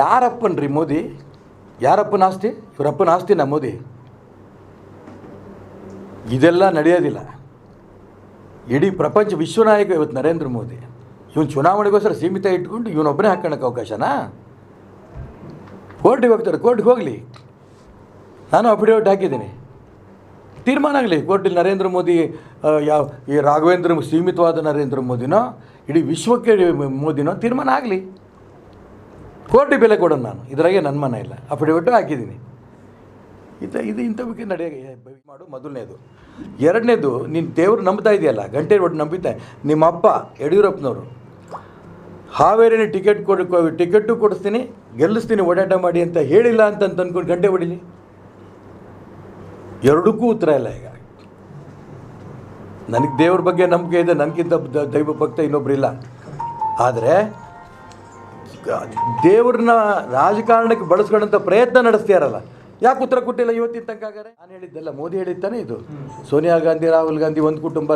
ಯಾರಪ್ಪನ್ರಿ ಮೋದಿ? ಯಾರಪ್ಪನ ಆಸ್ತಿ? ಇವರಪ್ಪನ ಆಸ್ತಿನ ಮೋದಿ. ಇದೆಲ್ಲ ನಡೆಯೋದಿಲ್ಲ. ಇಡೀ ಪ್ರಪಂಚ ವಿಶ್ವನಾಯಕ ಇವತ್ತು ನರೇಂದ್ರ ಮೋದಿ. ಇವನು ಚುನಾವಣೆಗೋಸ್ಕರ ಸೀಮಿತ ಇಟ್ಕೊಂಡು ಇವನೊಬ್ಬನೇ ಹಾಕೋಣಕ್ಕೆ ಅವಕಾಶನಾ? ಕೋರ್ಟಿಗೆ ಹೋಗ್ತಾರೆ, ಕೋರ್ಟ್ಗೆ ಹೋಗಲಿ. ನಾನು ಅಫಿಡೇವಿಟ್ ಹಾಕಿದ್ದೀನಿ. ತೀರ್ಮಾನ ಆಗಲಿ, ಕೋರ್ಟಲ್ಲಿ ನರೇಂದ್ರ ಮೋದಿ ಯಾವ ಈ ರಾಘವೇಂದ್ರ ಸೀಮಿತವಾದ ನರೇಂದ್ರ ಮೋದಿನೋ, ಇಡೀ ವಿಶ್ವಕ್ಕೆ ಮೋದಿನೋ ತೀರ್ಮಾನ ಆಗಲಿ. ಕೋರ್ಟಿಗೆ ಬೆಲೆ ಕೊಡೋಣ ನಾನು. ಇದರಾಗೆ ನನ್ನ ಮನ ಇಲ್ಲ. ಅಫಿಡವಿಟ್ಟು ಹಾಕಿದ್ದೀನಿ ಇದು ಇದು ಇಂಥವಕ್ಕೆ ನಡೆಯ, ಮಾಡು ಮೊದಲನೇದು. ಎರಡನೇದು, ನೀನು ದೇವರು ನಂಬ್ತಾ ಇದೆಯಲ್ಲ, ಗಂಟೆ ಒಟ್ಟು ನಂಬಿದ್ದೆ. ನಿಮ್ಮ ಅಪ್ಪ ಯಡಿಯೂರಪ್ಪನವರು, ಹಾವೇರಿನ ಟಿಕೆಟ್ ಕೊಡು ಟಿಕೆಟು ಕೊಡಿಸ್ತೀನಿ, ಗೆಲ್ಲಿಸ್ತೀನಿ, ಓಡಾಟ ಮಾಡಿ ಅಂತ ಹೇಳಿಲ್ಲ ಅಂತ ಅಂದ್ಕೊಂಡು ಗಂಟೆ ಹೊಡಿಲಿ? ಎರಡಕ್ಕೂ ಉತ್ತರ ಇಲ್ಲ ಈಗ. ನನಗೆ ದೇವ್ರ ಬಗ್ಗೆ ನಂಬಿಕೆ ಇದೆ ನನಗಿಂತ ದೈವ ಭಕ್ತ ಇನ್ನೊಬ್ಬರಿಲ್ಲ ಆದರೆ ದೇವ್ರನ್ನ ರಾಜಕಾರಣಕ್ಕೆ ಬಳಸ್ಕೊಳ್ಳೋಂಥ ಪ್ರಯತ್ನ ನಡೆಸ್ತೀಯಾರಲ್ಲ. ಯಾಕೆ ಉತ್ತರ ಕೊಟ್ಟಿಲ್ಲ ಇವತ್ತಿನ ತನಕ ನಾನು ಹೇಳಿದ್ದಲ್ಲ ಮೋದಿ ಹೇಳಿದ್ದಾನೆ ಇದು. ಸೋನಿಯಾ ಗಾಂಧಿ, ರಾಹುಲ್ ಗಾಂಧಿ ಒಂದು ಕುಟುಂಬ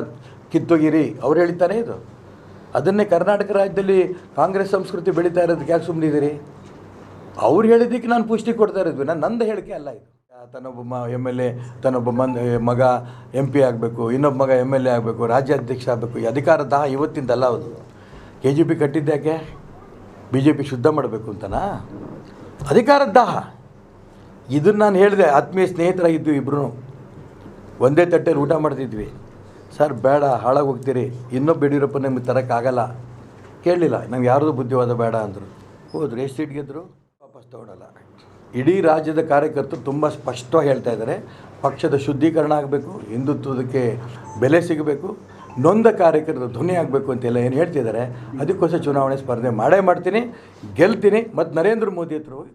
ಕಿತ್ತೊಗಿರಿ, ಅವ್ರು ಹೇಳಿದ್ದಾನೆ ಇದು. ಅದನ್ನೇ ಕರ್ನಾಟಕ ರಾಜ್ಯದಲ್ಲಿ ಕಾಂಗ್ರೆಸ್ ಸಂಸ್ಕೃತಿ ಬೆಳೀತಾ ಇರೋದಕ್ಕೆ ಯಾಕೆ ಸುಮ್ಮನಿದ್ದೀರಿ ಅವ್ರು ಹೇಳಿದ್ದಕ್ಕೆ ನಾನು ಪುಷ್ಟಿ ಕೊಡ್ತಾ ಇರೋದು. ನಾನು ನಂದು ಹೇಳಿಕೆ ಅಲ್ಲ ಇದು. ತನ್ನೊಬ್ಬ ಮ, ಎಂ ಎಲ್ ಎ, ತನ್ನೊಬ್ಬ ಮನ್, ಮಗ ಎಂ ಪಿ ಆಗಬೇಕು, ಇನ್ನೊಬ್ಬ ಮಗ ಎಂ ಎಲ್ ಎ ಆಗಬೇಕು, ರಾಜ್ಯಾಧ್ಯಕ್ಷ ಆಗಬೇಕು. ಅಧಿಕಾರ ದಾಹ ಇವತ್ತಿಂದಲ್ಲ ಅದು. ಕೆ ಜಿ ಪಿ ಕಟ್ಟಿದ್ದ್ಯಾಕೆ ಬಿ ಜೆ ಪಿ ಶುದ್ಧ ಮಾಡಬೇಕು ಅಂತನಾ? ಅಧಿಕಾರದ ದಾಹ. ಇದನ್ನು ನಾನು ಹೇಳಿದೆ, ಆತ್ಮೀಯ ಸ್ನೇಹಿತರಾಗಿದ್ದು ಇಬ್ಬರು ಒಂದೇ ತಟ್ಟೆಯಲ್ಲಿ ಊಟ ಮಾಡ್ತಿದ್ವಿ. ಸರ್, ಬೇಡ ಹಾಳಾಗಿ ಹೋಗ್ತೀರಿ ಇನ್ನೊಬ್ಬ ಯಡಿಯೂರಪ್ಪ ನಿಮಗೆ ತರೋಕ್ಕಾಗಲ್ಲ. ಕೇಳಲಿಲ್ಲ. ನಂಗೆ ಯಾರ್ದು ಬುದ್ಧಿವಾದ ಬೇಡ ಅಂದರು. ಹೋದ್ರು. ಎಷ್ಟು ಸೀಟ್ ಗೆದ್ದರು ವಾಪಸ್ ತೊಗೊಳಲ್ಲ ಇಡೀ ರಾಜ್ಯದ ಕಾರ್ಯಕರ್ತರು ತುಂಬ ಸ್ಪಷ್ಟವಾಗಿ ಹೇಳ್ತಾ ಇದ್ದಾರೆ, ಪಕ್ಷದ ಶುದ್ಧೀಕರಣ ಆಗಬೇಕು ಹಿಂದುತ್ವದಕ್ಕೆ ಬೆಲೆ ಸಿಗಬೇಕು ನೊಂದ ಕಾರ್ಯಕರ್ತರ ಧ್ವನಿ ಆಗಬೇಕು ಅಂತೆಲ್ಲ ಏನು ಹೇಳ್ತಿದ್ದಾರೆ ಅದಕ್ಕೋಸ್ಕರ ಚುನಾವಣೆ ಸ್ಪರ್ಧೆ ಮಾಡೇ ಮಾಡ್ತೀನಿ ಗೆಲ್ತೀನಿ ಮತ್ತು ನರೇಂದ್ರ ಮೋದಿ ಹತ್ರ ಹೋಗಿ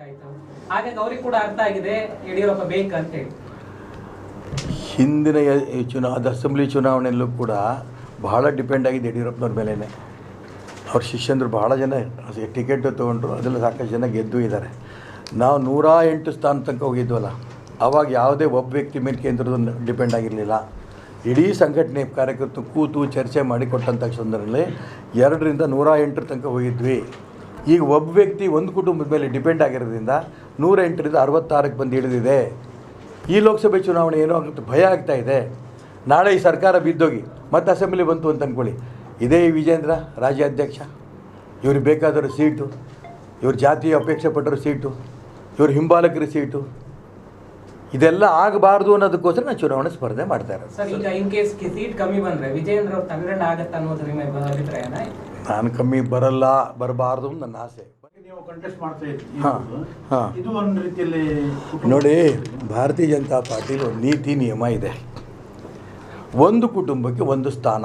ಕೈ ಕೂಡ ಅರ್ಥ ಆಗಿದೆ ಯಡಿಯೂರಪ್ಪ ಬೇಕಂತ. ಹಿಂದಿನ ಚುನಾ ಅದು ಅಸೆಂಬ್ಲಿ ಚುನಾವಣೆಯಲ್ಲೂ ಕೂಡ ಬಹಳ ಡಿಪೆಂಡ್ ಆಗಿದೆ ಯಡಿಯೂರಪ್ಪನವ್ರ ಮೇಲೇ ಅವ್ರ ಶಿಷ್ಯಂದರು ಬಹಳ ಜನ ಟಿಕೆಟ್ ತೊಗೊಂಡ್ರು ಅದೆಲ್ಲ ಸಾಕಷ್ಟು ಜನ ಗೆದ್ದು ಇದ್ದಾರೆ. ನಾವು ನೂರ ಎಂಟು ಸ್ಥಾನ ತನಕ ಹೋಗಿದ್ವಲ್ಲ ಆವಾಗ ಯಾವುದೇ ಒಬ್ಬ ವ್ಯಕ್ತಿ ಮೇಲೆ ಕೇಂದ್ರದ ಡಿಪೆಂಡ್ ಆಗಿರಲಿಲ್ಲ. ಇಡೀ ಸಂಘಟನೆ ಕಾರ್ಯಕರ್ತರು ಕೂತು ಚರ್ಚೆ ಮಾಡಿ ಕೊಟ್ಟಂಥ ಸಂದರ್ಭದಲ್ಲಿ ಎರಡರಿಂದ ನೂರ ಎಂಟರ ತನಕ ಹೋಗಿದ್ವಿ. ಈಗ ಒಬ್ಬ ವ್ಯಕ್ತಿ ಒಂದು ಕುಟುಂಬದ ಮೇಲೆ ಡಿಪೆಂಡ್ ಆಗಿರೋದ್ರಿಂದ ನೂರ ಎಂಟರಿಂದ ಅರವತ್ತಾರಕ್ಕೆ ಬಂದು ಇಳಿದಿದೆ. ಈ ಲೋಕಸಭೆ ಚುನಾವಣೆ ಏನೋ ಆಗುತ್ತೆ, ಭಯ ಆಗ್ತಾ ಇದೆ. ನಾಳೆ ಈ ಸರ್ಕಾರ ಬಿದ್ದೋಗಿ ಮತ್ತೆ ಅಸೆಂಬ್ಲಿ ಬಂತು ಅಂತ ಅಂದ್ಕೊಳ್ಳಿ ಇದೇ ವಿಜೇಂದ್ರ ರಾಜ್ಯಾಧ್ಯಕ್ಷ ಇವ್ರಿಗೆ ಬೇಕಾದವರು ಸೀಟು, ಇವ್ರ ಜಾತಿಯ ಅಪೇಕ್ಷೆ ಪಟ್ಟರು ಸೀಟು, ಇವ್ರ ಹಿಂಬಾಲಕರ ಸೀಟು. ಇದೆಲ್ಲ ಆಗಬಾರ್ದು ಅನ್ನೋದಕ್ಕೋಸ್ಕರ ನಾನು ಚುನಾವಣೆ ಸ್ಪರ್ಧೆ ಮಾಡ್ತಾ ಇರೋದು. ಸರ್ ಈಗ ಇನ್ ಕೇಸ್ ಸೀಟ್ ಕಮ್ಮಿ ಬಂದರೆ ವಿಜಯೇಂದ್ರ ಅವ್ರು ತಮಿಳ್ನಾಡು ಆಗತ್ತೆ ಅನ್ನೋದು ನಿಮ್ಮ ಅಭಿಪ್ರಾಯನ? ನಾನು ಕಮ್ಮಿ ಬರಲ್ಲ ಬರಬಾರ್ದು ಅಂತ ನನ್ನ ಆಸೆ. ನೀವು ಕಂಟೆಸ್ಟ್ ಮಾಡ್ತಾ ಇದ್ದೀರಿ. ಹಾ, ಹಾ. ಇದು ಒಂದು ರೀತಿಯಲ್ಲಿ ನೋಡಿ ಭಾರತೀಯ ಜನತಾ ಪಾರ್ಟಿಲಿ ಒಂದು ನೀತಿ ನಿಯಮ ಇದೆ. ಒಂದು ಕುಟುಂಬಕ್ಕೆ ಒಂದು ಸ್ಥಾನ.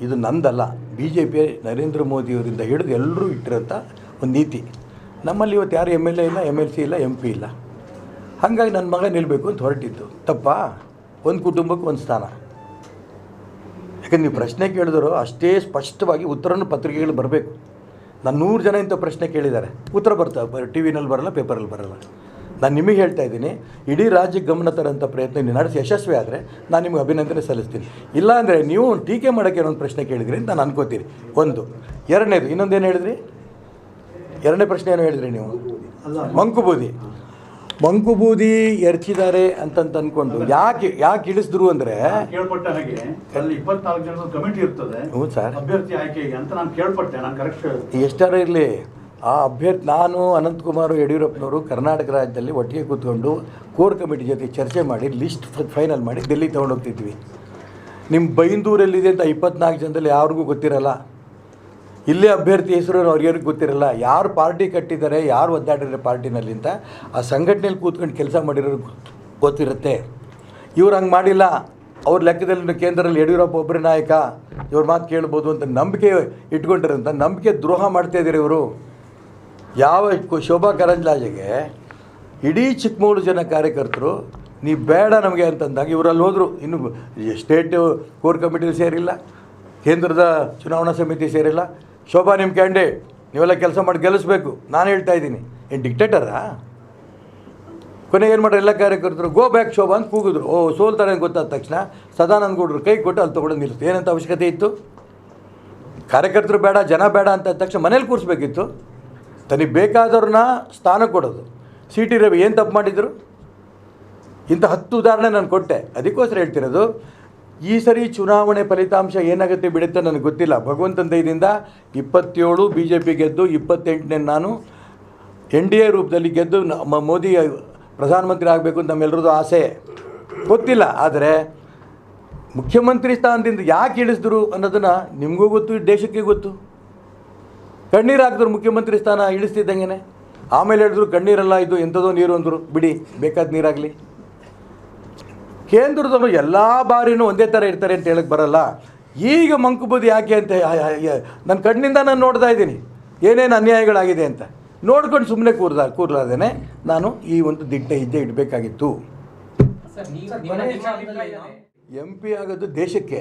ಇದು ನಂದಲ್ಲ. ಬಿ ಜೆ ಪಿ ನರೇಂದ್ರ ಮೋದಿಯವರಿಂದ ಹಿಡಿದು ಎಲ್ಲರೂ ಇಟ್ಟಿರೋಂಥ ಒಂದು ನೀತಿ. ನಮ್ಮಲ್ಲಿ ಇವತ್ತು ಯಾರು ಎಂ ಎಲ್ ಎ ಇಲ್ಲ ಎಂ ಎಲ್ ಸಿ ಇಲ್ಲ ಎಂ ಪಿ ಇಲ್ಲ. ಹಾಗಾಗಿ ನನ್ನ ಮಗ ನಿಲ್ಲಬೇಕು ಅಂತ ಹೊರಟಿತ್ತು ತಪ್ಪಾ? ಒಂದು ಕುಟುಂಬಕ್ಕೆ ಒಂದು ಸ್ಥಾನ. ಯಾಕಂದ್ರೆ ನೀವು ಪ್ರಶ್ನೆ ಕೇಳಿದ್ರು ಅಷ್ಟೇ ಸ್ಪಷ್ಟವಾಗಿ ಉತ್ತರನೂ ಪತ್ರಿಕೆಗಳು ಬರಬೇಕು. ನಾನು ನೂರು ಜನ ಇಂಥ ಪ್ರಶ್ನೆ ಕೇಳಿದ್ದಾರೆ. ಉತ್ತರ ಬರ್ತಾವೆ ಟಿ ವಿನಲ್ಲಿ ಬರಲ್ಲ ಪೇಪರಲ್ಲಿ ಬರಲ್ಲ. ನಾನು ನಿಮಗೆ ಹೇಳ್ತಾ ಇದ್ದೀನಿ ಇಡೀ ರಾಜ್ಯಕ್ಕೆ ಗಮನ ತರೋಂಥ ಪ್ರಯತ್ನ ನೀವು ನಡೆಸಿ ಯಶಸ್ವಿ ಆದರೆ ನಾನು ನಿಮಗೆ ಅಭಿನಂದನೆ ಸಲ್ಲಿಸ್ತೀನಿ. ಇಲ್ಲಾಂದರೆ ನೀವು ಟೀಕೆ ಮಾಡೋಕ್ಕೆ ಏನೋ ಒಂದು ಪ್ರಶ್ನೆ ಕೇಳಿದ್ರಿ ಅಂತ ನಾನು ಅನ್ಕೋತೀನಿ. ಒಂದು. ಎರಡನೇದು ಇನ್ನೊಂದೇನು ಹೇಳಿದ್ರಿ? ಎರಡನೇ ಪ್ರಶ್ನೆ ಏನು ಹೇಳಿದ್ರಿ ನೀವು? ಮಂಕುಬೂದಿ ಮಂಕುಬೂದಿ ಎರಚಿದ್ದಾರೆ ಅಂತಂತ ಅನ್ಕೊಂಡು ಯಾಕೆ ಯಾಕೆ ಇಳಿಸಿದ್ರು ಅಂದ್ರೆ ಕೇಳ್ಪಟ್ಟ ಹಾಗೆ ಅಲ್ಲಿ ಇಪ್ಪತ್ನಾಲ್ಕು ಜನದ ಕಮಿಟಿ ಇರ್ತದೆ ಹ್ಞೂ ಸರ್. ಅಭ್ಯರ್ಥಿ ಆಯ್ಕೆಗೆ ಅಂತ ನಾನು ಕೇಳ್ಪಟ್ಟೆ ನಾನು ಕರೆಕ್ಟ್ ಎಷ್ಟಾರ ಇರಲಿ ಆ ಅಭ್ಯರ್ಥಿ ನಾನು ಅನಂತಕುಮಾರ್ ಯಡಿಯೂರಪ್ಪನವರು ಕರ್ನಾಟಕ ರಾಜ್ಯದಲ್ಲಿ ಒಟ್ಟಿಗೆ ಕೂತ್ಕೊಂಡು ಕೋರ್ ಕಮಿಟಿ ಜೊತೆ ಚರ್ಚೆ ಮಾಡಿ ಲಿಸ್ಟ್ ಫೈನಲ್ ಮಾಡಿ ಡೆಲ್ಲಿ ತೊಗೊಂಡೋಗ್ತಿದ್ವಿ. ನಿಮ್ಮ ಬೈಂದೂರಲ್ಲಿದೆ ಅಂತ ಇಪ್ಪತ್ನಾಲ್ಕು ಜನದಲ್ಲಿ ಯಾರಿಗೂ ಗೊತ್ತಿರಲ್ಲ. ಇಲ್ಲೇ ಅಭ್ಯರ್ಥಿ ಹೆಸರು ಅವ್ರಿಗೂ ಗೊತ್ತಿರಲ್ಲ. ಯಾರು ಪಾರ್ಟಿ ಕಟ್ಟಿದ್ದಾರೆ, ಯಾರು ಒದ್ದಾಡಿರೋ ಪಾರ್ಟಿನಲ್ಲಿ ಅಂತ ಆ ಸಂಘಟನೆಯಲ್ಲಿ ಕೂತ್ಕೊಂಡು ಕೆಲಸ ಮಾಡಿರೋ ಗೊತ್- ಗೊತ್ತಿರುತ್ತೆ. ಇವ್ರು ಹಂಗೆ ಮಾಡಿಲ್ಲ. ಅವ್ರ ಲೆಕ್ಕದಲ್ಲಿ ಕೇಂದ್ರದಲ್ಲಿ ಯಡಿಯೂರಪ್ಪ ಒಬ್ಬರೇ ನಾಯಕ. ಇವ್ರ ಮಾತು ಕೇಳ್ಬೋದು ಅಂತ ನಂಬಿಕೆ ಇಟ್ಕೊಂಡಿರೋಂಥ ನಂಬಿಕೆ ದ್ರೋಹ ಮಾಡ್ತಾ ಇದ್ದಾರೆ ಇವರು. ಯಾವ ಶೋಭಾ ಕರಂದ್ಲಾಜೆಗೆ ಇಡೀ ಚಿಕ್ಕಮಗಳೂರು ಜನ ಕಾರ್ಯಕರ್ತರು ನೀವು ಬೇಡ ನಮಗೆ ಅಂತಂದಾಗ ಇವರಲ್ಲಿ ಹೋದರು. ಇನ್ನು ಸ್ಟೇಟ್ ಕೋರ್ ಕಮಿಟಿಲಿ ಸೇರಿಲ್ಲ, ಕೇಂದ್ರದ ಚುನಾವಣಾ ಸಮಿತಿ ಸೇರಿಲ್ಲ. ಶೋಭಾ ನಿಮ್ಮ ಕ್ಯಾಂಡಿಡೇಟ್ ನೀವೆಲ್ಲ ಕೆಲಸ ಮಾಡಿ ಗೆಲ್ಲಿಸ್ಬೇಕು. ನಾನು ಹೇಳ್ತಾ ಇದ್ದೀನಿ. ಏನು ಡಿಕ್ಟೇಟರಾ ಕೊನೆಗೆ ಏನು ಮಾಡ್ರು, ಎಲ್ಲ ಕಾರ್ಯಕರ್ತರು ಗೋ ಬ್ಯಾಕ್ ಶೋಭಾ, ಅಂತ ಕೂಗಿದ್ರು. ಓ ಸೋಲ್ತಾರೆ ಅಂತ ಗೊತ್ತಾದ ತಕ್ಷಣ ಸದಾನಂದ ಗೌಡರು ಕೈ ಕೊಟ್ಟು ಅಲ್ಲಿ ತೊಗೊಂಡು ನಿಲ್ಲಿಸ್ತು ಏನಂತ ಅವಶ್ಯಕತೆ ಇತ್ತು? ಕಾರ್ಯಕರ್ತರು ಬೇಡ, ಜನ ಬೇಡ ಅಂತ ತಕ್ಷಣ ಮನೇಲಿ ಕೂರಿಸ್ಬೇಕಿತ್ತು. ತನಗೆ ಬೇಕಾದವ್ರನ್ನ ಸ್ಥಾನ ಕೊಡೋದು. ಸಿ ಟಿ ರವಿ ಏನು ತಪ್ಪು ಮಾಡಿದರು? ಇಂಥ ಹತ್ತು ಉದಾಹರಣೆ ನಾನು ಕೊಟ್ಟೆ. ಅದಕ್ಕೋಸ್ಕರ ಹೇಳ್ತಿರೋದು ಈ ಸರಿ ಚುನಾವಣೆ ಫಲಿತಾಂಶ ಏನಾಗುತ್ತೆ ಬಿಡುತ್ತೆ ನನಗೆ ಗೊತ್ತಿಲ್ಲ. ಭಗವಂತನ ದಯದಿಂದ ಇಪ್ಪತ್ತೇಳು ಬಿ ಜೆ ಪಿ ಗೆದ್ದು ಇಪ್ಪತ್ತೆಂಟನೇ ನಾನು ಎನ್ ಡಿ ಎ ರೂಪದಲ್ಲಿ ಗೆದ್ದು ನಮ್ಮ ಮೋದಿ ಪ್ರಧಾನಮಂತ್ರಿ ಆಗಬೇಕು ಅಂತ ನಮ್ಮೆಲ್ಲರದು ಆಸೆ. ಗೊತ್ತಿಲ್ಲ. ಆದರೆ ಮುಖ್ಯಮಂತ್ರಿ ಸ್ಥಾನದಿಂದ ಯಾಕೆ ಇಳಿಸಿದ್ರು ಅನ್ನೋದನ್ನು ನಿಮಗೂ ಗೊತ್ತು, ದೇಶಕ್ಕೆ ಗೊತ್ತು. ಕಣ್ಣೀರು ಹಾಕಿದ್ರು ಮುಖ್ಯಮಂತ್ರಿ ಸ್ಥಾನ ಇಳಿಸ್ತಿದ್ದಂಗೆ ಆಮೇಲೆ ಹೇಳಿದ್ರು ಕಣ್ಣೀರಲ್ಲ, ಇದು ಎಂಥದೋ ನೀರು ಅಂದರು. ಬಿಡಿ, ಬೇಕಾದ ನೀರಾಗಲಿ. ಕೇಂದ್ರದವರು ಎಲ್ಲ ಬಾರಿನೂ ಒಂದೇ ಥರ ಇರ್ತಾರೆ ಅಂತ ಹೇಳಕ್ಕೆ ಬರಲ್ಲ. ಈಗ ಮಂಕುಬೂದಿ ಯಾಕೆ ಅಂತ ನನ್ನ ಕಣ್ಣಿಂದ ನಾನು ನೋಡ್ತಾ ಇದ್ದೀನಿ. ಏನೇನು ಅನ್ಯಾಯಗಳಾಗಿದೆ ಅಂತ. ನೋಡ್ಕೊಂಡು ಸುಮ್ಮನೆ ಕೂರ್ದ ಕೂರ್ಲಾದೇನೆ ನಾನು ಈ ಒಂದು ದಿಟ್ಟ ಹೆಜ್ಜೆ ಇಡಬೇಕಾಗಿತ್ತು? ಎಂ ಪಿ ಆಗೋದು ದೇಶಕ್ಕೆ.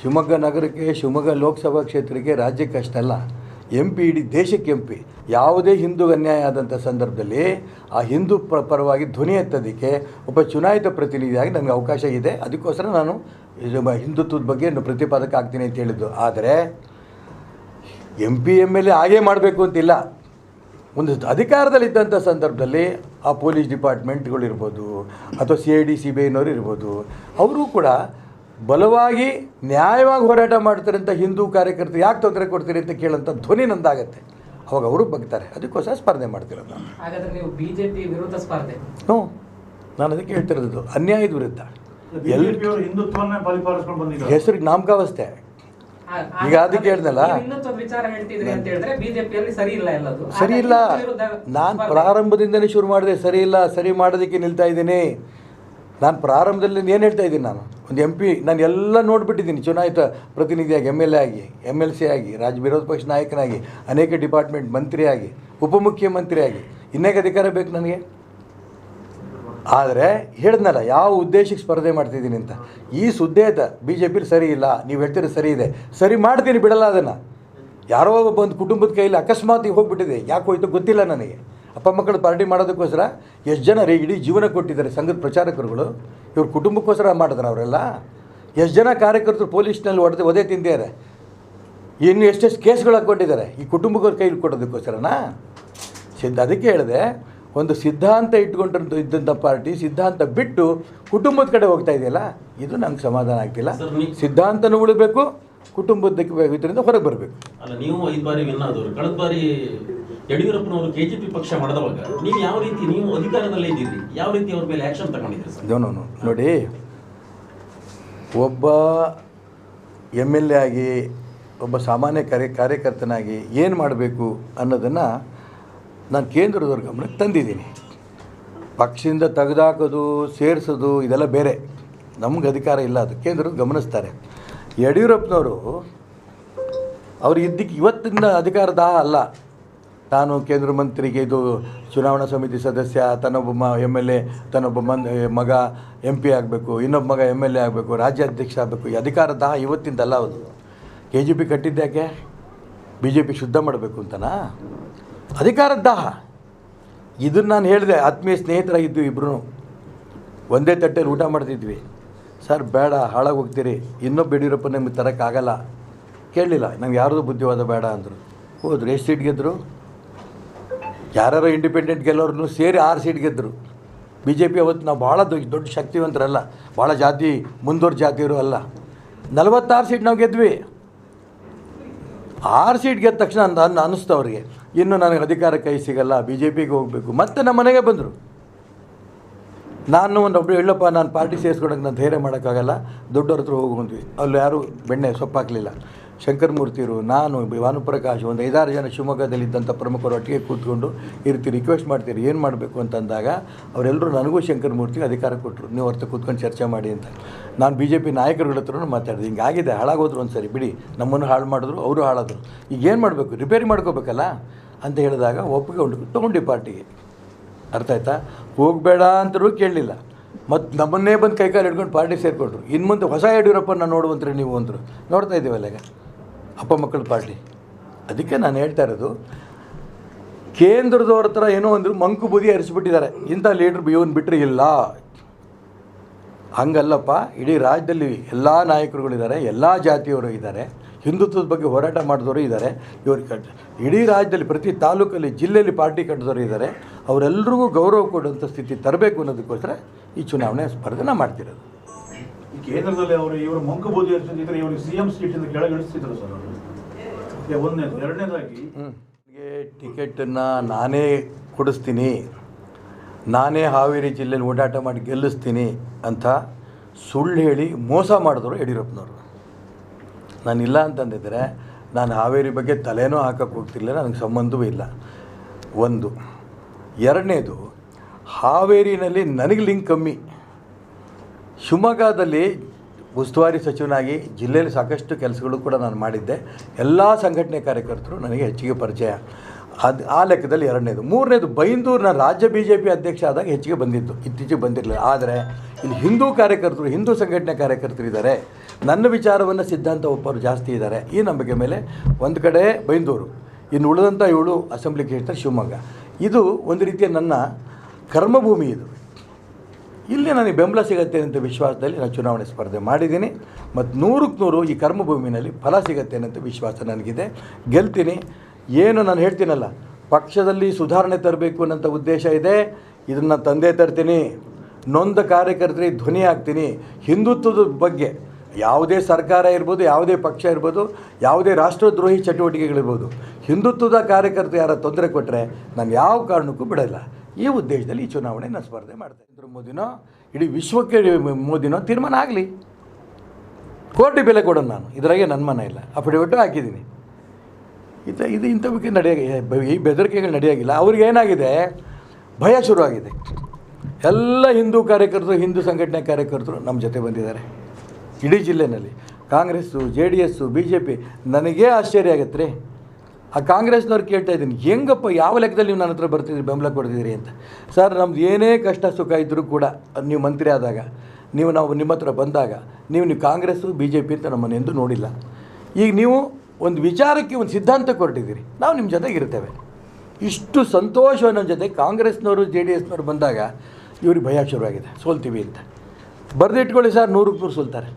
ಶಿವಮೊಗ್ಗ ನಗರಕ್ಕೆ ಶಿವಮೊಗ್ಗ ಲೋಕಸಭಾ ಕ್ಷೇತ್ರಕ್ಕೆ ರಾಜ್ಯಕ್ಕೆ ಅಷ್ಟಲ್ಲ ಎಂ ಪಿ ಇಡೀ ದೇಶಕ್ಕೆ ಎಂ ಪಿ ಯಾವುದೇ ಹಿಂದೂ ಅನ್ಯಾಯ ಆದಂಥ ಸಂದರ್ಭದಲ್ಲಿ ಆ ಹಿಂದೂ ಪ ಪರವಾಗಿ ಧ್ವನಿ ಎತ್ತೋದಕ್ಕೆ ಒಬ್ಬ ಚುನಾಯಿತ ಪ್ರತಿನಿಧಿಯಾಗಿ ನನಗೆ ಅವಕಾಶ ಇದೆ. ಅದಕ್ಕೋಸ್ಕರ ನಾನು ಹಿಂದುತ್ವದ ಬಗ್ಗೆ ಪ್ರತಿಪಾದಕ ಆಗ್ತೀನಿ ಅಂತ ಹೇಳಿದ್ದು. ಆದರೆ M P M L A ಹಾಗೇ ಮಾಡಬೇಕು ಅಂತಿಲ್ಲ. ಒಂದು ಅಧಿಕಾರದಲ್ಲಿದ್ದಂಥ ಸಂದರ್ಭದಲ್ಲಿ ಆ ಪೊಲೀಸ್ ಡಿಪಾರ್ಟ್ಮೆಂಟ್ಗಳಿರ್ಬೋದು ಅಥವಾ C I D, C B ಐನವರು ಇರ್ಬೋದು, ಅವರು ಕೂಡ ಬಲವಾಗಿ ನ್ಯಾಯವಾಗಿ ಹೋರಾಟ ಮಾಡ್ತಾರಂಥ ಹಿಂದೂ ಕಾರ್ಯಕರ್ತರು ಯಾಕೆ ತೊಂದರೆ ಕೊಡ್ತೀರಿ ಅಂತ ಕೇಳೋಂಥ ಧ್ವನಿ ನಂದಾಗತ್ತೆ. ಅವಾಗ ಅವರು ಬಗ್ತಾರೆ. ಅದಕ್ಕೋಸ್ಕರ ಸ್ಪರ್ಧೆ ಮಾಡ್ತಿರೋದು ನಾನು ಹಾಗಾದ್ರೆ ನೀವು ಬಿಜೆಪಿ ವಿರುದ್ಧ ಸ್ಪರ್ಧೆ? ಹ್ಞೂ. ನಾನು ಅದಕ್ಕೆ ಹೇಳ್ತಿರೋದು ಅನ್ಯಾಯದ ವಿರುದ್ಧ. ಹೆಸರಿಗೆ ನಾಮಕಾವಸ್ಥೆ. ಈಗ ಅದಕ್ಕೆ ಹೇಳ್ದಲ್ಲ. ಅಂತ ಸರಿ ಇಲ್ಲ ಎಲ್ಲದು. ಸರಿ ಇಲ್ಲ. ನಾನು ಪ್ರಾರಂಭದಿಂದಲೇ ಪ್ರಾರಂಭದಿಂದನೇ ಶುರು ಮಾಡಿದೆ. ಸರಿ ಇಲ್ಲ ಸರಿ ಮಾಡೋದಕ್ಕೆ ನಿಲ್ತಾ ಇದ್ದೀನಿ. ನಾನು ಪ್ರಾರಂಭದಲ್ಲಿ ಏನು ಹೇಳ್ತಾ ಇದ್ದೀನಿ ನಾನು? ಒಂದು ಎಂ ಪಿ ನಾನು ಎಲ್ಲ ನೋಡಿಬಿಟ್ಟಿದ್ದೀನಿ, ಚುನಾಯಿತ ಪ್ರತಿನಿಧಿಯಾಗಿ ಎಂ ಎಲ್ ಎ ಆಗಿ ಎಂ ಎಲ್ ಸಿ ಆಗಿ ರಾಜ್ಯ ವಿರೋಧ ಪಕ್ಷ ನಾಯಕನಾಗಿ, ಅನೇಕ ಡಿಪಾರ್ಟ್ಮೆಂಟ್ ಮಂತ್ರಿಯಾಗಿ, ಉಪಮುಖ್ಯಮಂತ್ರಿಯಾಗಿ, ಇನ್ನೇಕ ಅಧಿಕಾರ ಬೇಕು ನನಗೆ? ಆದರೆ ಹೇಳಿದ್ನಲ್ಲ, ಯಾವ ಉದ್ದೇಶಕ್ಕೆ ಸ್ಪರ್ಧೆ ಮಾಡ್ತಿದ್ದೀನಿ ಅಂತ. ಈ ಸುದ್ದಿ ಆಯ್ತಾ? ಬಿ ಜೆ ಪಿಲಿ ಸರಿ ಇಲ್ಲ, ನೀವು ಹೇಳ್ತೀರಿ ಸರಿ ಇದೆ. ಸರಿ ಮಾಡ್ತೀನಿ ಬಿಡಲ್ಲ ಅದನ್ನು. ಯಾರೋ ಒಂದು ಕುಟುಂಬದ ಕೈಯಲ್ಲಿ ಅಕಸ್ಮಾತ್ ಹೋಗಿಬಿಟ್ಟಿದೆ, ಯಾಕೆ ಹೋಯ್ತು ಗೊತ್ತಿಲ್ಲ ನನಗೆ. ಅಪ್ಪ ಮಕ್ಕಳು ಪಾರ್ಟಿ ಮಾಡೋದಕ್ಕೋಸ್ಕರ ಎಷ್ಟು ಜನ ರೀ ಇಡೀ ಜೀವನ ಕೊಟ್ಟಿದ್ದಾರೆ ಸಂಘದ ಪ್ರಚಾರಕರುಗಳು? ಇವ್ರ ಕುಟುಂಬಕ್ಕೋಸ್ಕರ ಮಾಡಿದ್ರು ಅವರೆಲ್ಲ? ಎಷ್ಟು ಜನ ಕಾರ್ಯಕರ್ತರು ಪೊಲೀಸ್ನಲ್ಲಿ ಹೊಡೆದು ಒದೆ ತಿಂದಿದ್ದಾರೆ? ಇನ್ನು ಎಷ್ಟೆಷ್ಟು ಕೇಸ್ಗಳು ಹಾಕ್ಕೊಂಡಿದ್ದಾರೆ? ಈ ಕುಟುಂಬಕ್ಕವ್ರ ಕೈಲಿ ಕೊಡೋದಕ್ಕೋಸ್ಕರನಾ? ಸಿದ್ಧ ಅದಕ್ಕೆ ಹೇಳಿದೆ ಒಂದು ಸಿದ್ಧಾಂತ ಇಟ್ಕೊಂಡಿರಂತ ಇದ್ದಂಥ ಪಾರ್ಟಿ ಸಿದ್ಧಾಂತ ಬಿಟ್ಟು ಕುಟುಂಬದ ಕಡೆ ಹೋಗ್ತಾ ಇದೆಯಲ್ಲ ಇದು ನಂಗೆ ಸಮಾಧಾನ ಆಗ್ತಿಲ್ಲ. ಸಿದ್ಧಾಂತನೂ ಉಳಬೇಕು ಕುಟುಂಬದಕ್ಕೆ ಇದರಿಂದ ಹೊರಗೆ ಬರಬೇಕು. ಅಲ್ಲ ನೀವು ಐದು ಬಾರಿ ವಿನ್ ಆದವರು. ಕಳೆದ ಬಾರಿ ಯಡಿಯೂರಪ್ಪನವರು ಕೆಜೆಪಿ ಪಕ್ಷ ಮಾಡಿದವಾಗ ನೀವು ಯಾವ ರೀತಿ ನೀವು ಅಧಿಕಾರದಲ್ಲೇ ಯಾವ ರೀತಿ ಅವ್ರ ಮೇಲೆ ಆಕ್ಷನ್ ತಗೊಂಡಿದ್ದೀರಿ ಸರ್? ನೋಡಿ, ಒಬ್ಬ ಎಂ ಎಲ್ ಎ ಆಗಿ, ಒಬ್ಬ ಸಾಮಾನ್ಯ ಕಾರ್ಯ, ಕಾರ್ಯಕರ್ತನಾಗಿ ಏನು ಮಾಡಬೇಕು ಅನ್ನೋದನ್ನು ನಾನು ಕೇಂದ್ರದವ್ರ ಗಮನಕ್ಕೆ ತಂದಿದ್ದೀನಿ. ಪಕ್ಷದಿಂದ ತೆಗೆದಾಕೋದು, ಸೇರಿಸೋದು, ಇದೆಲ್ಲ ಬೇರೆ. ನಮ್ಗೆ ಅಧಿಕಾರ ಇಲ್ಲ, ಅದು ಕೇಂದ್ರ ಗಮನಿಸ್ತಾರೆ. ಯಡಿಯೂರಪ್ಪನವರು ಅವ್ರು ಇದ್ದಕ್ಕೆ ಇವತ್ತಿನ ಅಧಿಕಾರದ ಅಲ್ಲ. ತಾನು ಕೇಂದ್ರ ಮಂತ್ರಿಗೆ ಇದು ಚುನಾವಣಾ ಸಮಿತಿ ಸದಸ್ಯ, ತನ್ನೊಬ್ಬ ಮ ಎಂ ಎಲ್ ಎ, ತನ್ನೊಬ್ಬ ಮನ್ ಮಗ ಎಂ ಪಿ ಆಗಬೇಕು, ಇನ್ನೊಬ್ಬ ಮಗ ಎಂ ಎಲ್ ಎ ಆಗಬೇಕು, ರಾಜ್ಯಾಧ್ಯಕ್ಷ ಆಗಬೇಕು. ಈ ದಾಹ ಇವತ್ತಿಂದಲ್ಲ ಅದು. ಕೆ ಜಿ ಪಿ ಕಟ್ಟಿದ್ದಾಕೆ ಬಿ ಜೆ ಪಿ ಶುದ್ಧ ಮಾಡಬೇಕು ಅಂತನಾ? ಅಧಿಕಾರದ ದಾಹ. ಇದನ್ನು ನಾನು ಹೇಳಿದೆ, ಆತ್ಮೀಯ ಸ್ನೇಹಿತರಾಗಿದ್ದು ಇಬ್ಬರು ಒಂದೇ ತಟ್ಟೆಯಲ್ಲಿ ಊಟ ಮಾಡ್ತಿದ್ವಿ. ಸರ್, ಬೇಡ ಹಾಳಾಗಿ ಹೋಗ್ತೀರಿ ಇನ್ನೊಬ್ಬ ಯಡಿಯೂರಪ್ಪ ನಿಮಗೆ ತರೋಕ್ಕಾಗಲ್ಲ. ಕೇಳಲಿಲ್ಲ. ನಂಗೆ ಯಾರ್ದು ಬುದ್ಧಿವಾದ ಬೇಡ? ಅಂದರು. ಹೋದ್ರು. ಎಷ್ಟು ಸೀಟ್ ಗೆದ್ದರು ಯಾರ್ಯಾರೋ ಇಂಡಿಪೆಂಡೆಂಟ್ ಗೆಲ್ಲೋರ್ನು ಸೇರಿ ಆರು ಸೀಟ್ ಗೆದ್ದರು ಬಿ ಜೆ ಪಿ ಅವತ್ತು ನಾವು ಭಾಳ ದೊಡ್ಡ ದೊಡ್ಡ ಶಕ್ತಿವಂತರಲ್ಲ ಭಾಳ ಜಾತಿ ಮುಂದುವರ್ ಜಾತಿಯರು ಅಲ್ಲ. ನಲವತ್ತಾರು ಸೀಟ್ ನಾವು ಗೆದ್ವಿ. ಆರು ಸೀಟ್ ಗೆದ್ದ ತಕ್ಷಣ ನಾನು ಅನ್ನಿಸ್ತು ಅವ್ರಿಗೆ, ಇನ್ನು ನನಗೆ ಅಧಿಕಾರ ಕೈ ಸಿಗಲ್ಲ ಬಿ ಜೆ ಪಿಗೆ ಹೋಗಬೇಕು. ಮತ್ತೆ ನಮ್ಮ ಮನೆಗೆ ಬಂದರು. ನಾನು ಒಂದು ಒಬ್ಬರು ಹೇಳಪ್ಪ ನಾನು ಪಾರ್ಟಿ ಸೇರಿಸ್ಕೊಳಕ್ಕೆ ನಾನು ಧೈರ್ಯ ಮಾಡೋಕ್ಕಾಗಲ್ಲ ದೊಡ್ಡವ್ರ ಹತ್ರ ಹೋಗಿ ಬಂದ್ವಿ. ಅಲ್ಲಿ ಯಾರು ಬೆಣ್ಣೆ ಸೊಪ್ಪಾಕಲಿಲ್ಲ. ಶಂಕರಮೂರ್ತಿರು ನಾನು, ಭಾನುಪ್ರಕಾಶ್, ಒಂದು ಐದಾರು ಜನ ಶಿವಮೊಗ್ಗದಲ್ಲಿದ್ದಂಥ ಪ್ರಮುಖರು ಒಟ್ಟಿಗೆ ಕೂತ್ಕೊಂಡು ಈ ರಿಕ್ವೆಸ್ಟ್ ಮಾಡ್ತೀರಿ, ಏನು ಮಾಡಬೇಕು ಅಂತಂದಾಗ ಅವರೆಲ್ಲರೂ ನನಗೂ ಶಂಕರಮೂರ್ತಿಗೆ ಅಧಿಕಾರ ಕೊಟ್ಟರು ನೀವು ಅವ್ರ ಕೂತ್ಕೊಂಡು ಚರ್ಚೆ ಮಾಡಿ ಅಂತ. ನಾನು ಬಿ ಜೆ ಪಿ ನಾಯಕರುಗಳ ಹತ್ರನೂ ಮಾತಾಡಿದೆ. ಹಿಂಗಾಗಿದೆ ಹಾಳಾಗೋದ್ರು ಒಂದು ಸರಿ ಬಿಡಿ. ನಮ್ಮನ್ನು ಹಾಳು ಮಾಡಿದ್ರು, ಅವರು ಹಾಳಾದರು. ಈಗ ಏನು ಮಾಡಬೇಕು? ರಿಪೇರಿ ಮಾಡ್ಕೋಬೇಕಲ್ಲ? ಅಂತ ಹೇಳಿದಾಗ ಒಪ್ಪಿಗೆ ಉಂಟು. ತೊಗೊಂಡು ಪಾರ್ಟಿಗೆ. ಅರ್ಥ ಆಯ್ತಾ? ಹೋಗಬೇಡ ಅಂತರೂ ಕೇಳಲಿಲ್ಲ. ಮತ್ತು ನಮ್ಮನ್ನೇ ಬಂದು ಕೈಕಾಲು ಹಿಡ್ಕೊಂಡು ಪಾರ್ಟಿ ಸೇರಿಕೊಂಡ್ರು. ಇನ್ನು ಮುಂದೆ ಹೊಸ ಯಡಿಯೂರಪ್ಪನ ನೋಡುವಂತ್ರಿ ನೀವು ಅಂದರು. ನೋಡ್ತಾ ಇದ್ದೀವಲ್ಲ ಈಗ? ಅಪ್ಪ ಮಕ್ಕಳ ಪಾರ್ಟಿ. ಅದಕ್ಕೆ ನಾನು ಹೇಳ್ತಾ ಇರೋದು, ಕೇಂದ್ರದವ್ರ ಹತ್ರ ಏನೋ ಒಂದು ಮಂಕು ಬುದಿ ಹರಿಸ್ಬಿಟ್ಟಿದ್ದಾರೆ. ಇಂಥ ಲೀಡ್ರ್ ಇವನ್ ಬಿಟ್ಟರೆ ಇಲ್ಲ. ಹಂಗಲ್ಲಪ್ಪ, ಇಡೀ ರಾಜ್ಯದಲ್ಲಿ ಎಲ್ಲ ನಾಯಕರುಗಳಿದ್ದಾರೆ, ಎಲ್ಲ ಜಾತಿಯವರು ಇದ್ದಾರೆ, ಹಿಂದುತ್ವದ ಬಗ್ಗೆ ಹೋರಾಟ ಮಾಡಿದವರು ಇದ್ದಾರೆ. ಇವರು ಇಡೀ ರಾಜ್ಯದಲ್ಲಿ, ಪ್ರತಿ ತಾಲೂಕಲ್ಲಿ, ಜಿಲ್ಲೆಯಲ್ಲಿ ಪಾರ್ಟಿ ಕಟ್ಟಿದವರು ಇದ್ದಾರೆ. ಅವರೆಲ್ಲರಿಗೂ ಗೌರವ ಕೊಡುವಂಥ ಸ್ಥಿತಿ ತರಬೇಕು ಅನ್ನೋದಕ್ಕೋಸ್ಕರ ಈ ಚುನಾವಣೆ ಸ್ಪರ್ಧೆನ ಮಾಡ್ತಿರೋದು. ಕೇಂದ್ರದಲ್ಲಿ ಅವರು ಇವರು ಮಂಕುಬೂದಿ ಇದ್ರೆ ಇವರು ಸಿ ಎಂ ಸೀಟಿಂದ ಕೆಳಗಿಳಿಸ್ತಿದ್ರು ಸರ್ ಒಂದನೇದು, ಎರಡನೇದಾಗಿ ಟಿಕೆಟನ್ನು ನಾನೇ ಕೊಡಿಸ್ತೀನಿ. ನಾನೇ ಹಾವೇರಿ ಜಿಲ್ಲೆಯಲ್ಲಿ ಓಡಾಟ ಮಾಡಿ ಗೆಲ್ಲಿಸ್ತೀನಿ ಅಂತ ಸುಳ್ಳು ಹೇಳಿ ಮೋಸ ಮಾಡಿದ್ರು ಯಡಿಯೂರಪ್ಪನವರು. ನಾನು ಇಲ್ಲ ಅಂತಂದಿದ್ದರೆ ನಾನು ಹಾವೇರಿ ಬಗ್ಗೆ ತಲೆನೂ ಹಾಕಕ್ಕೆ ಹೋಗ್ತಿರ್ಲಿಲ್ಲ, ನನಗೆ ಸಂಬಂಧವೂ ಇಲ್ಲ. ಒಂದು. ಎರಡನೇದು, ಹಾವೇರಿನಲ್ಲಿ ನನಗೆ ಲಿಂಕ್ ಕಮ್ಮಿ. ಶಿವಮೊಗ್ಗದಲ್ಲಿ ಉಸ್ತುವಾರಿ ಸಚಿವನಾಗಿ ಜಿಲ್ಲೆಯಲ್ಲಿ ಸಾಕಷ್ಟು ಕೆಲಸಗಳು ಕೂಡ ನಾನು ಮಾಡಿದ್ದೆ. ಎಲ್ಲ ಸಂಘಟನೆ ಕಾರ್ಯಕರ್ತರು ನನಗೆ ಹೆಚ್ಚಿಗೆ ಪರಿಚಯ. ಅದು ಆ ಲೆಕ್ಕದಲ್ಲಿ ಎರಡನೇದು. ಮೂರನೇದು ಬೈಂದೂರು ನಾನು ರಾಜ್ಯ ಬಿ ಜೆ ಪಿ ಅಧ್ಯಕ್ಷ ಆದಾಗ ಹೆಚ್ಚಿಗೆ ಬಂದಿದ್ದು ಇತ್ತೀಚೆಗೆ ಬಂದಿರಲಿಲ್ಲ. ಆದರೆ ಇಲ್ಲಿ ಹಿಂದೂ ಕಾರ್ಯಕರ್ತರು, ಹಿಂದೂ ಸಂಘಟನೆ ಕಾರ್ಯಕರ್ತರು ಇದ್ದಾರೆ. ನನ್ನ ವಿಚಾರವನ್ನು ಸಿದ್ಧಾಂತ ಒಬ್ಬರು ಜಾಸ್ತಿ ಇದ್ದಾರೆ. ಈ ನಂಬಿಕೆ ಮೇಲೆ ಒಂದು ಕಡೆ ಬೈಂದೂರು, ಇನ್ನು ಉಳಿದಂಥ ಏಳು ಅಸೆಂಬ್ಲಿ ಕ್ಷೇತ್ರ ಶಿವಮೊಗ್ಗ. ಇದು ಒಂದು ರೀತಿಯ ನನ್ನ ಕರ್ಮಭೂಮಿ ಇದು. ಇಲ್ಲಿ ನನಗೆ ಬೆಂಬಲ ಸಿಗತ್ತೆ ಅಂತ ವಿಶ್ವಾಸದಲ್ಲಿ ನಾನು ಚುನಾವಣೆ ಸ್ಪರ್ಧೆ ಮಾಡಿದ್ದೀನಿ. ಮತ್ತು ನೂರಕ್ಕೆ ನೂರು ಈ ಕರ್ಮಭೂಮಿನಲ್ಲಿ ಫಲ ಸಿಗತ್ತೆ ಅನ್ನೋಂಥ ವಿಶ್ವಾಸ ನನಗಿದೆ. ಗೆಲ್ತೀನಿ. ಏನು ನಾನು ಹೇಳ್ತೀನಲ್ಲ, ಪಕ್ಷದಲ್ಲಿ ಸುಧಾರಣೆ ತರಬೇಕು ಅನ್ನೋಂಥ ಉದ್ದೇಶ ಇದೆ. ಇದನ್ನು ತಂದೆ ತರ್ತೀನಿ. ನೊಂದ ಕಾರ್ಯಕರ್ತರಿಗೆ ಧ್ವನಿ ಹಾಕ್ತೀನಿ. ಹಿಂದುತ್ವದ ಬಗ್ಗೆ ಯಾವುದೇ ಸರ್ಕಾರ ಇರ್ಬೋದು, ಯಾವುದೇ ಪಕ್ಷ ಇರ್ಬೋದು, ಯಾವುದೇ ರಾಷ್ಟ್ರದ್ರೋಹಿ ಚಟುವಟಿಕೆಗಳಿರ್ಬೋದು, ಹಿಂದುತ್ವದ ಕಾರ್ಯಕರ್ತರು ಯಾರ ತೊಂದರೆ ಕೊಟ್ಟರೆ ನಾನು ಯಾವ ಕಾರಣಕ್ಕೂ ಬಿಡಲ್ಲ. ಈ ಉದ್ದೇಶದಲ್ಲಿ ಈ ಚುನಾವಣೆಯನ್ನು ಸ್ಪರ್ಧೆ ಮಾಡ್ತಾ ನರೇಂದ್ರ ಮೋದಿನೋ, ಇಡೀ ವಿಶ್ವಕ್ಕೆ ಮೋದಿನೋ ತೀರ್ಮಾನ ಆಗಲಿ. ಕೋಟಿ ಬೆಲೆ ಕೊಡೋಣ ನಾನು. ಇದರಾಗೆ ನನ್ನ ಮನ ಇಲ್ಲ. ಅಫಿಡವಿಟು ಹಾಕಿದ್ದೀನಿ. ಇದು ಇದು ಇಂಥವಕ್ಕೆ ನಡೆಯ ಈ ಬೆದರಿಕೆಗಳು ನಡೆಯೋಗಿಲ್ಲ. ಅವ್ರಿಗೆ ಏನಾಗಿದೆ? ಭಯ ಶುರುವಾಗಿದೆ. ಎಲ್ಲ ಹಿಂದೂ ಕಾರ್ಯಕರ್ತರು, ಹಿಂದೂ ಸಂಘಟನೆ ಕಾರ್ಯಕರ್ತರು ನಮ್ಮ ಜೊತೆ ಬಂದಿದ್ದಾರೆ. ಇಡೀ ಜಿಲ್ಲೆಯಲ್ಲಿ Congress, J D S, B J P, ನನಗೇ ಆಶ್ಚರ್ಯ ಆಗತ್ತೆ ರೀ. ಆ ಕಾಂಗ್ರೆಸ್ನವ್ರು ಕೇಳ್ತಾ ಇದ್ದೀನಿ, ಹೆಂಗಪ್ಪ, ಯಾವ ಲೆಕ್ಕದಲ್ಲಿ ನೀವು ನನ್ನ ಹತ್ರ ಬರ್ತಿದ್ದೀರಿ, ಬೆಂಬಲ ಕೊಡ್ತಿದ್ದೀರಿ ಅಂತ? ಸರ್, ನಮ್ದು ಏನೇ ಕಷ್ಟ ಸುಖ ಇದ್ದರೂ ಕೂಡ ನೀವು ಮಂತ್ರಿ ಆದಾಗ, ನೀವು ನಾವು ನಿಮ್ಮ ಹತ್ರ ಬಂದಾಗ, ನೀವು ನೀವು ಕಾಂಗ್ರೆಸ್ಸು ಬಿ ಜೆ ಪಿ ಅಂತ ನಮ್ಮನ್ನು ಎಂದೂ ನೋಡಿಲ್ಲ. ಈಗ ನೀವು ಒಂದು ವಿಚಾರಕ್ಕೆ ಒಂದು ಸಿದ್ಧಾಂತ ಕೊರಟಿದ್ದೀರಿ, ನಾವು ನಿಮ್ಮ ಜೊತೆಗೆ ಇರ್ತೇವೆ. ಇಷ್ಟು ಸಂತೋಷವನ್ನು ಜೊತೆ ಕಾಂಗ್ರೆಸ್ನವರು, ಜೆ ಡಿ ಎಸ್ನವ್ರು ಬಂದಾಗ ಇವ್ರಿಗೆ ಭಯ ಶುರುವಾಗಿದೆ, ಸೋಲ್ತೀವಿ ಅಂತ. ಬರೆದಿಟ್ಕೊಳ್ಳಿ ಸರ್, ನೂರಕ್ಕೆ ನೂರು ಸೋಲ್ತಾರೆ.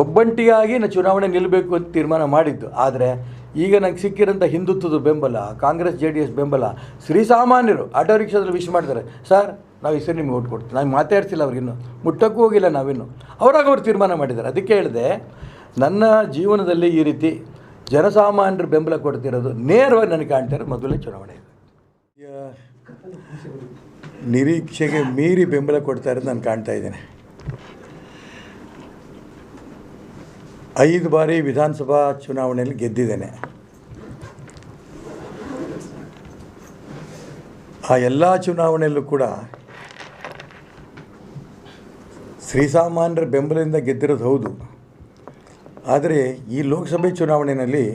ಒಬ್ಬಂಟಿಯಾಗಿ ನಾನು ಚುನಾವಣೆ ನಿಲ್ಲಬೇಕು ಅಂತ ತೀರ್ಮಾನ ಮಾಡಿದ್ದು. ಆದರೆ ಈಗ ನಂಗೆ ಸಿಕ್ಕಿರೋಂಥ ಹಿಂದುತ್ವದ ಬೆಂಬಲ, ಕಾಂಗ್ರೆಸ್, ಜೆ ಡಿ ಎಸ್ ಬೆಂಬಲ ಶ್ರೀಸಾಮಾನ್ಯರು ಆಟೋ ರಿಕ್ಷಾದಲ್ಲಿ ವಿಶ್ ಮಾಡ್ತಾರೆ. ಸರ್, ನಾವು ಈ ಸರಿ ನಿಮ್ಗೆ ಓಟ್ ಕೊಡ್ತೀವಿ. ನಾನು ಮಾತಾಡ್ತಿಲ್ಲ ಅವ್ರಿಗಿನ್ನು ಮುಟ್ಟಕ್ಕೂ ಹೋಗಿಲ್ಲ ನಾವಿನ್ನು. ಅವರಾಗ ಅವ್ರು ತೀರ್ಮಾನ ಮಾಡಿದ್ದಾರೆ. ಅದಕ್ಕೆ ಹೇಳಿದೆ, ನನ್ನ ಜೀವನದಲ್ಲಿ ಈ ರೀತಿ ಜನಸಾಮಾನ್ಯರು ಬೆಂಬಲ ಕೊಡ್ತಿರೋದು ನೇರವಾಗಿ ನನಗೆ ಕಾಣ್ತಾರೆ ಮೊದಲೇ ಚುನಾವಣೆ. ನಿರೀಕ್ಷೆಗೆ ಮೀರಿ ಬೆಂಬಲ ಕೊಡ್ತಾ ಇರೋದು ನಾನು ಕಾಣ್ತಾ ಇದ್ದೇನೆ. ಐದು ಬಾರಿ ವಿಧಾನಸಭಾ ಚುನಾವಣೆಯಲ್ಲಿ ಗೆದ್ದಿದ್ದೇನೆ. ಆ ಎಲ್ಲ ಚುನಾವಣೆಯಲ್ಲೂ ಕೂಡ ಶ್ರೀಸಾಮಾನ್ಯರ ಬೆಂಬಲದಿಂದ ಗೆದ್ದಿರೋದು ಹೌದು. ಆದರೆ ಈ ಲೋಕಸಭೆ ಚುನಾವಣೆಯಲ್ಲಿ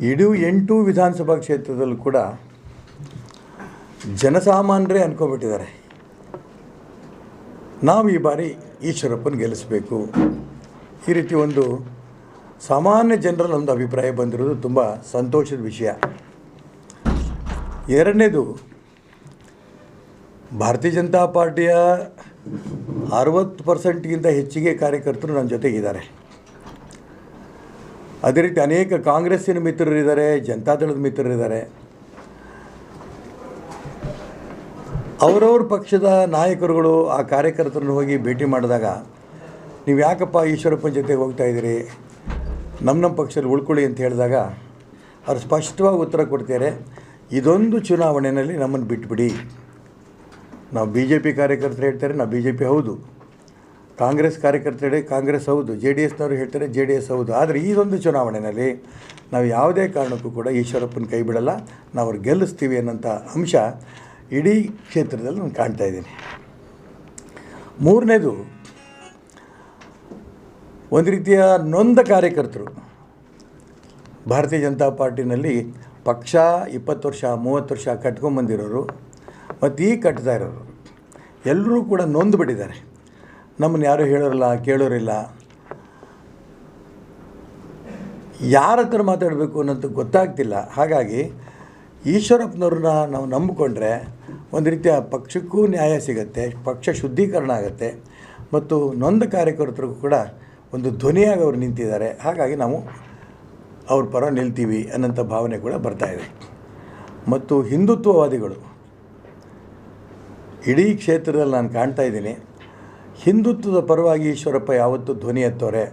ಇಡೀ ಎಂಟು ವಿಧಾನಸಭಾ ಕ್ಷೇತ್ರದಲ್ಲೂ ಕೂಡ ಜನಸಾಮಾನ್ಯರೇ ಅನ್ಕೊಬಿಟ್ಟಿದ್ದಾರೆ ನಾವು ಈ ಬಾರಿ ಈಶ್ವರಪ್ಪನ ಗೆಲ್ಲಿಸಬೇಕು. ಈ ರೀತಿ ಒಂದು ಸಾಮಾನ್ಯ ಜನರಲ್ಲಿ ಒಂದು ಅಭಿಪ್ರಾಯ ಬಂದಿರೋದು ತುಂಬ ಸಂತೋಷದ ವಿಷಯ. ಎರಡನೇದು, ಭಾರತೀಯ ಜನತಾ ಪಾರ್ಟಿಯ ಅರವತ್ತು ಪರ್ಸೆಂಟ್ಗಿಂತ ಹೆಚ್ಚಿಗೆ ಕಾರ್ಯಕರ್ತರು ನನ್ನ ಜೊತೆಗಿದ್ದಾರೆ. ಅದೇ ರೀತಿ ಅನೇಕ ಕಾಂಗ್ರೆಸ್ಸಿನ ಮಿತ್ರರಿದ್ದಾರೆ ಜನತಾದಳದ ಮಿತ್ರರಿದ್ದಾರೆ. ಅವರವ್ರ ಪಕ್ಷದ ನಾಯಕರುಗಳು ಆ ಕಾರ್ಯಕರ್ತರನ್ನು ಹೋಗಿ ಭೇಟಿ ಮಾಡಿದಾಗ ನೀವು ಯಾಕಪ್ಪ ಈಶ್ವರಪ್ಪನ ಜೊತೆಗೆ ಹೋಗ್ತಾ ಇದ್ದೀರಿ? ನಮ್ಮ ನಮ್ಮ ಪಕ್ಷದಲ್ಲಿ ಉಳ್ಕೊಳ್ಳಿ ಅಂತ ಹೇಳಿದಾಗ ಅವ್ರು ಸ್ಪಷ್ಟವಾಗಿ ಉತ್ತರ ಕೊಡ್ತಾರೆ ಇದೊಂದು ಚುನಾವಣೆಯಲ್ಲಿ ನಮ್ಮನ್ನು ಬಿಟ್ಬಿಡಿ. ನಾವು ಬಿ ಜೆ ಪಿ ಕಾರ್ಯಕರ್ತರು ಹೇಳ್ತಾರೆ, ನಾವು ಬಿ ಜೆ ಪಿ ಹೌದು. ಕಾಂಗ್ರೆಸ್ ಕಾರ್ಯಕರ್ತರು ಹೇಳಿ ಕಾಂಗ್ರೆಸ್ ಹೌದು, ಜೆ ಡಿ ಎಸ್ನವರು ಹೇಳ್ತಾರೆ ಜೆ ಡಿ ಎಸ್ ಹೌದು. ಆದರೆ ಇದೊಂದು ಚುನಾವಣೆಯಲ್ಲಿ ನಾವು ಯಾವುದೇ ಕಾರಣಕ್ಕೂ ಕೂಡ ಈಶ್ವರಪ್ಪನ ಕೈ ಬಿಡಲ್ಲ, ನಾವು ಅವ್ರು ಗೆಲ್ಲಿಸ್ತೀವಿ ಅನ್ನೋಂಥ ಅಂಶ ಇಡೀ ಕ್ಷೇತ್ರದಲ್ಲಿ ನಾನು ಕಾಣ್ತಾ ಇದ್ದೀನಿ. ಮೂರನೇದು ಒಂದು ರೀತಿಯ ನೊಂದ ಕಾರ್ಯಕರ್ತರು. ಭಾರತೀಯ ಜನತಾ ಪಾರ್ಟಿನಲ್ಲಿ ಪಕ್ಷ ಇಪ್ಪತ್ತು ವರ್ಷ, ಮೂವತ್ತು ವರ್ಷ ಕಟ್ಕೊಂಬಂದಿರೋರು ಮತ್ತು ಈಗ ಕಟ್ತಾ ಇರೋರು. ಎಲ್ಲರೂ ಕೂಡ ನೊಂದು ಬಿಟ್ಟಿದ್ದಾರೆ. ನಮ್ಮನ್ನು ಯಾರೂ ಹೇಳೋರಿಲ್ಲ, ಕೇಳೋರಿಲ್ಲ. ಯಾರ ಹತ್ರ ಮಾತಾಡಬೇಕು ಅನ್ನೋದು ಗೊತ್ತಾಗ್ತಿಲ್ಲ. ಹಾಗಾಗಿ ಈಶ್ವರಪ್ಪನವ್ರನ್ನ ನಾವು ನಂಬಿಕೊಂಡ್ರೆ ಒಂದು ರೀತಿಯ ಪಕ್ಷಕ್ಕೂ ನ್ಯಾಯ ಸಿಗುತ್ತೆ, ಪಕ್ಷ ಶುದ್ಧೀಕರಣ ಆಗುತ್ತೆ. ಮತ್ತು ನೊಂದ ಕಾರ್ಯಕರ್ತರಿಗೂ ಕೂಡ ಒಂದು ಧ್ವನಿಯಾಗಿ ಅವರು ನಿಂತಿದ್ದಾರೆ. ಹಾಗಾಗಿ ನಾವು ಅವ್ರ ಪರ ನಿಲ್ತೀವಿ ಅನ್ನೋಂಥ ಭಾವನೆ ಕೂಡ ಬರ್ತಾ ಇದೆ. ಮತ್ತು ಹಿಂದುತ್ವವಾದಿಗಳು, ಇಡೀ ಕ್ಷೇತ್ರದಲ್ಲಿ ನಾನು ಕಾಣ್ತಾ ಇದ್ದೀನಿ. ಹಿಂದುತ್ವದ ಪರವಾಗಿ ಈಶ್ವರಪ್ಪ ಯಾವತ್ತೂ ಧ್ವನಿ ಎತ್ತೋರೆ.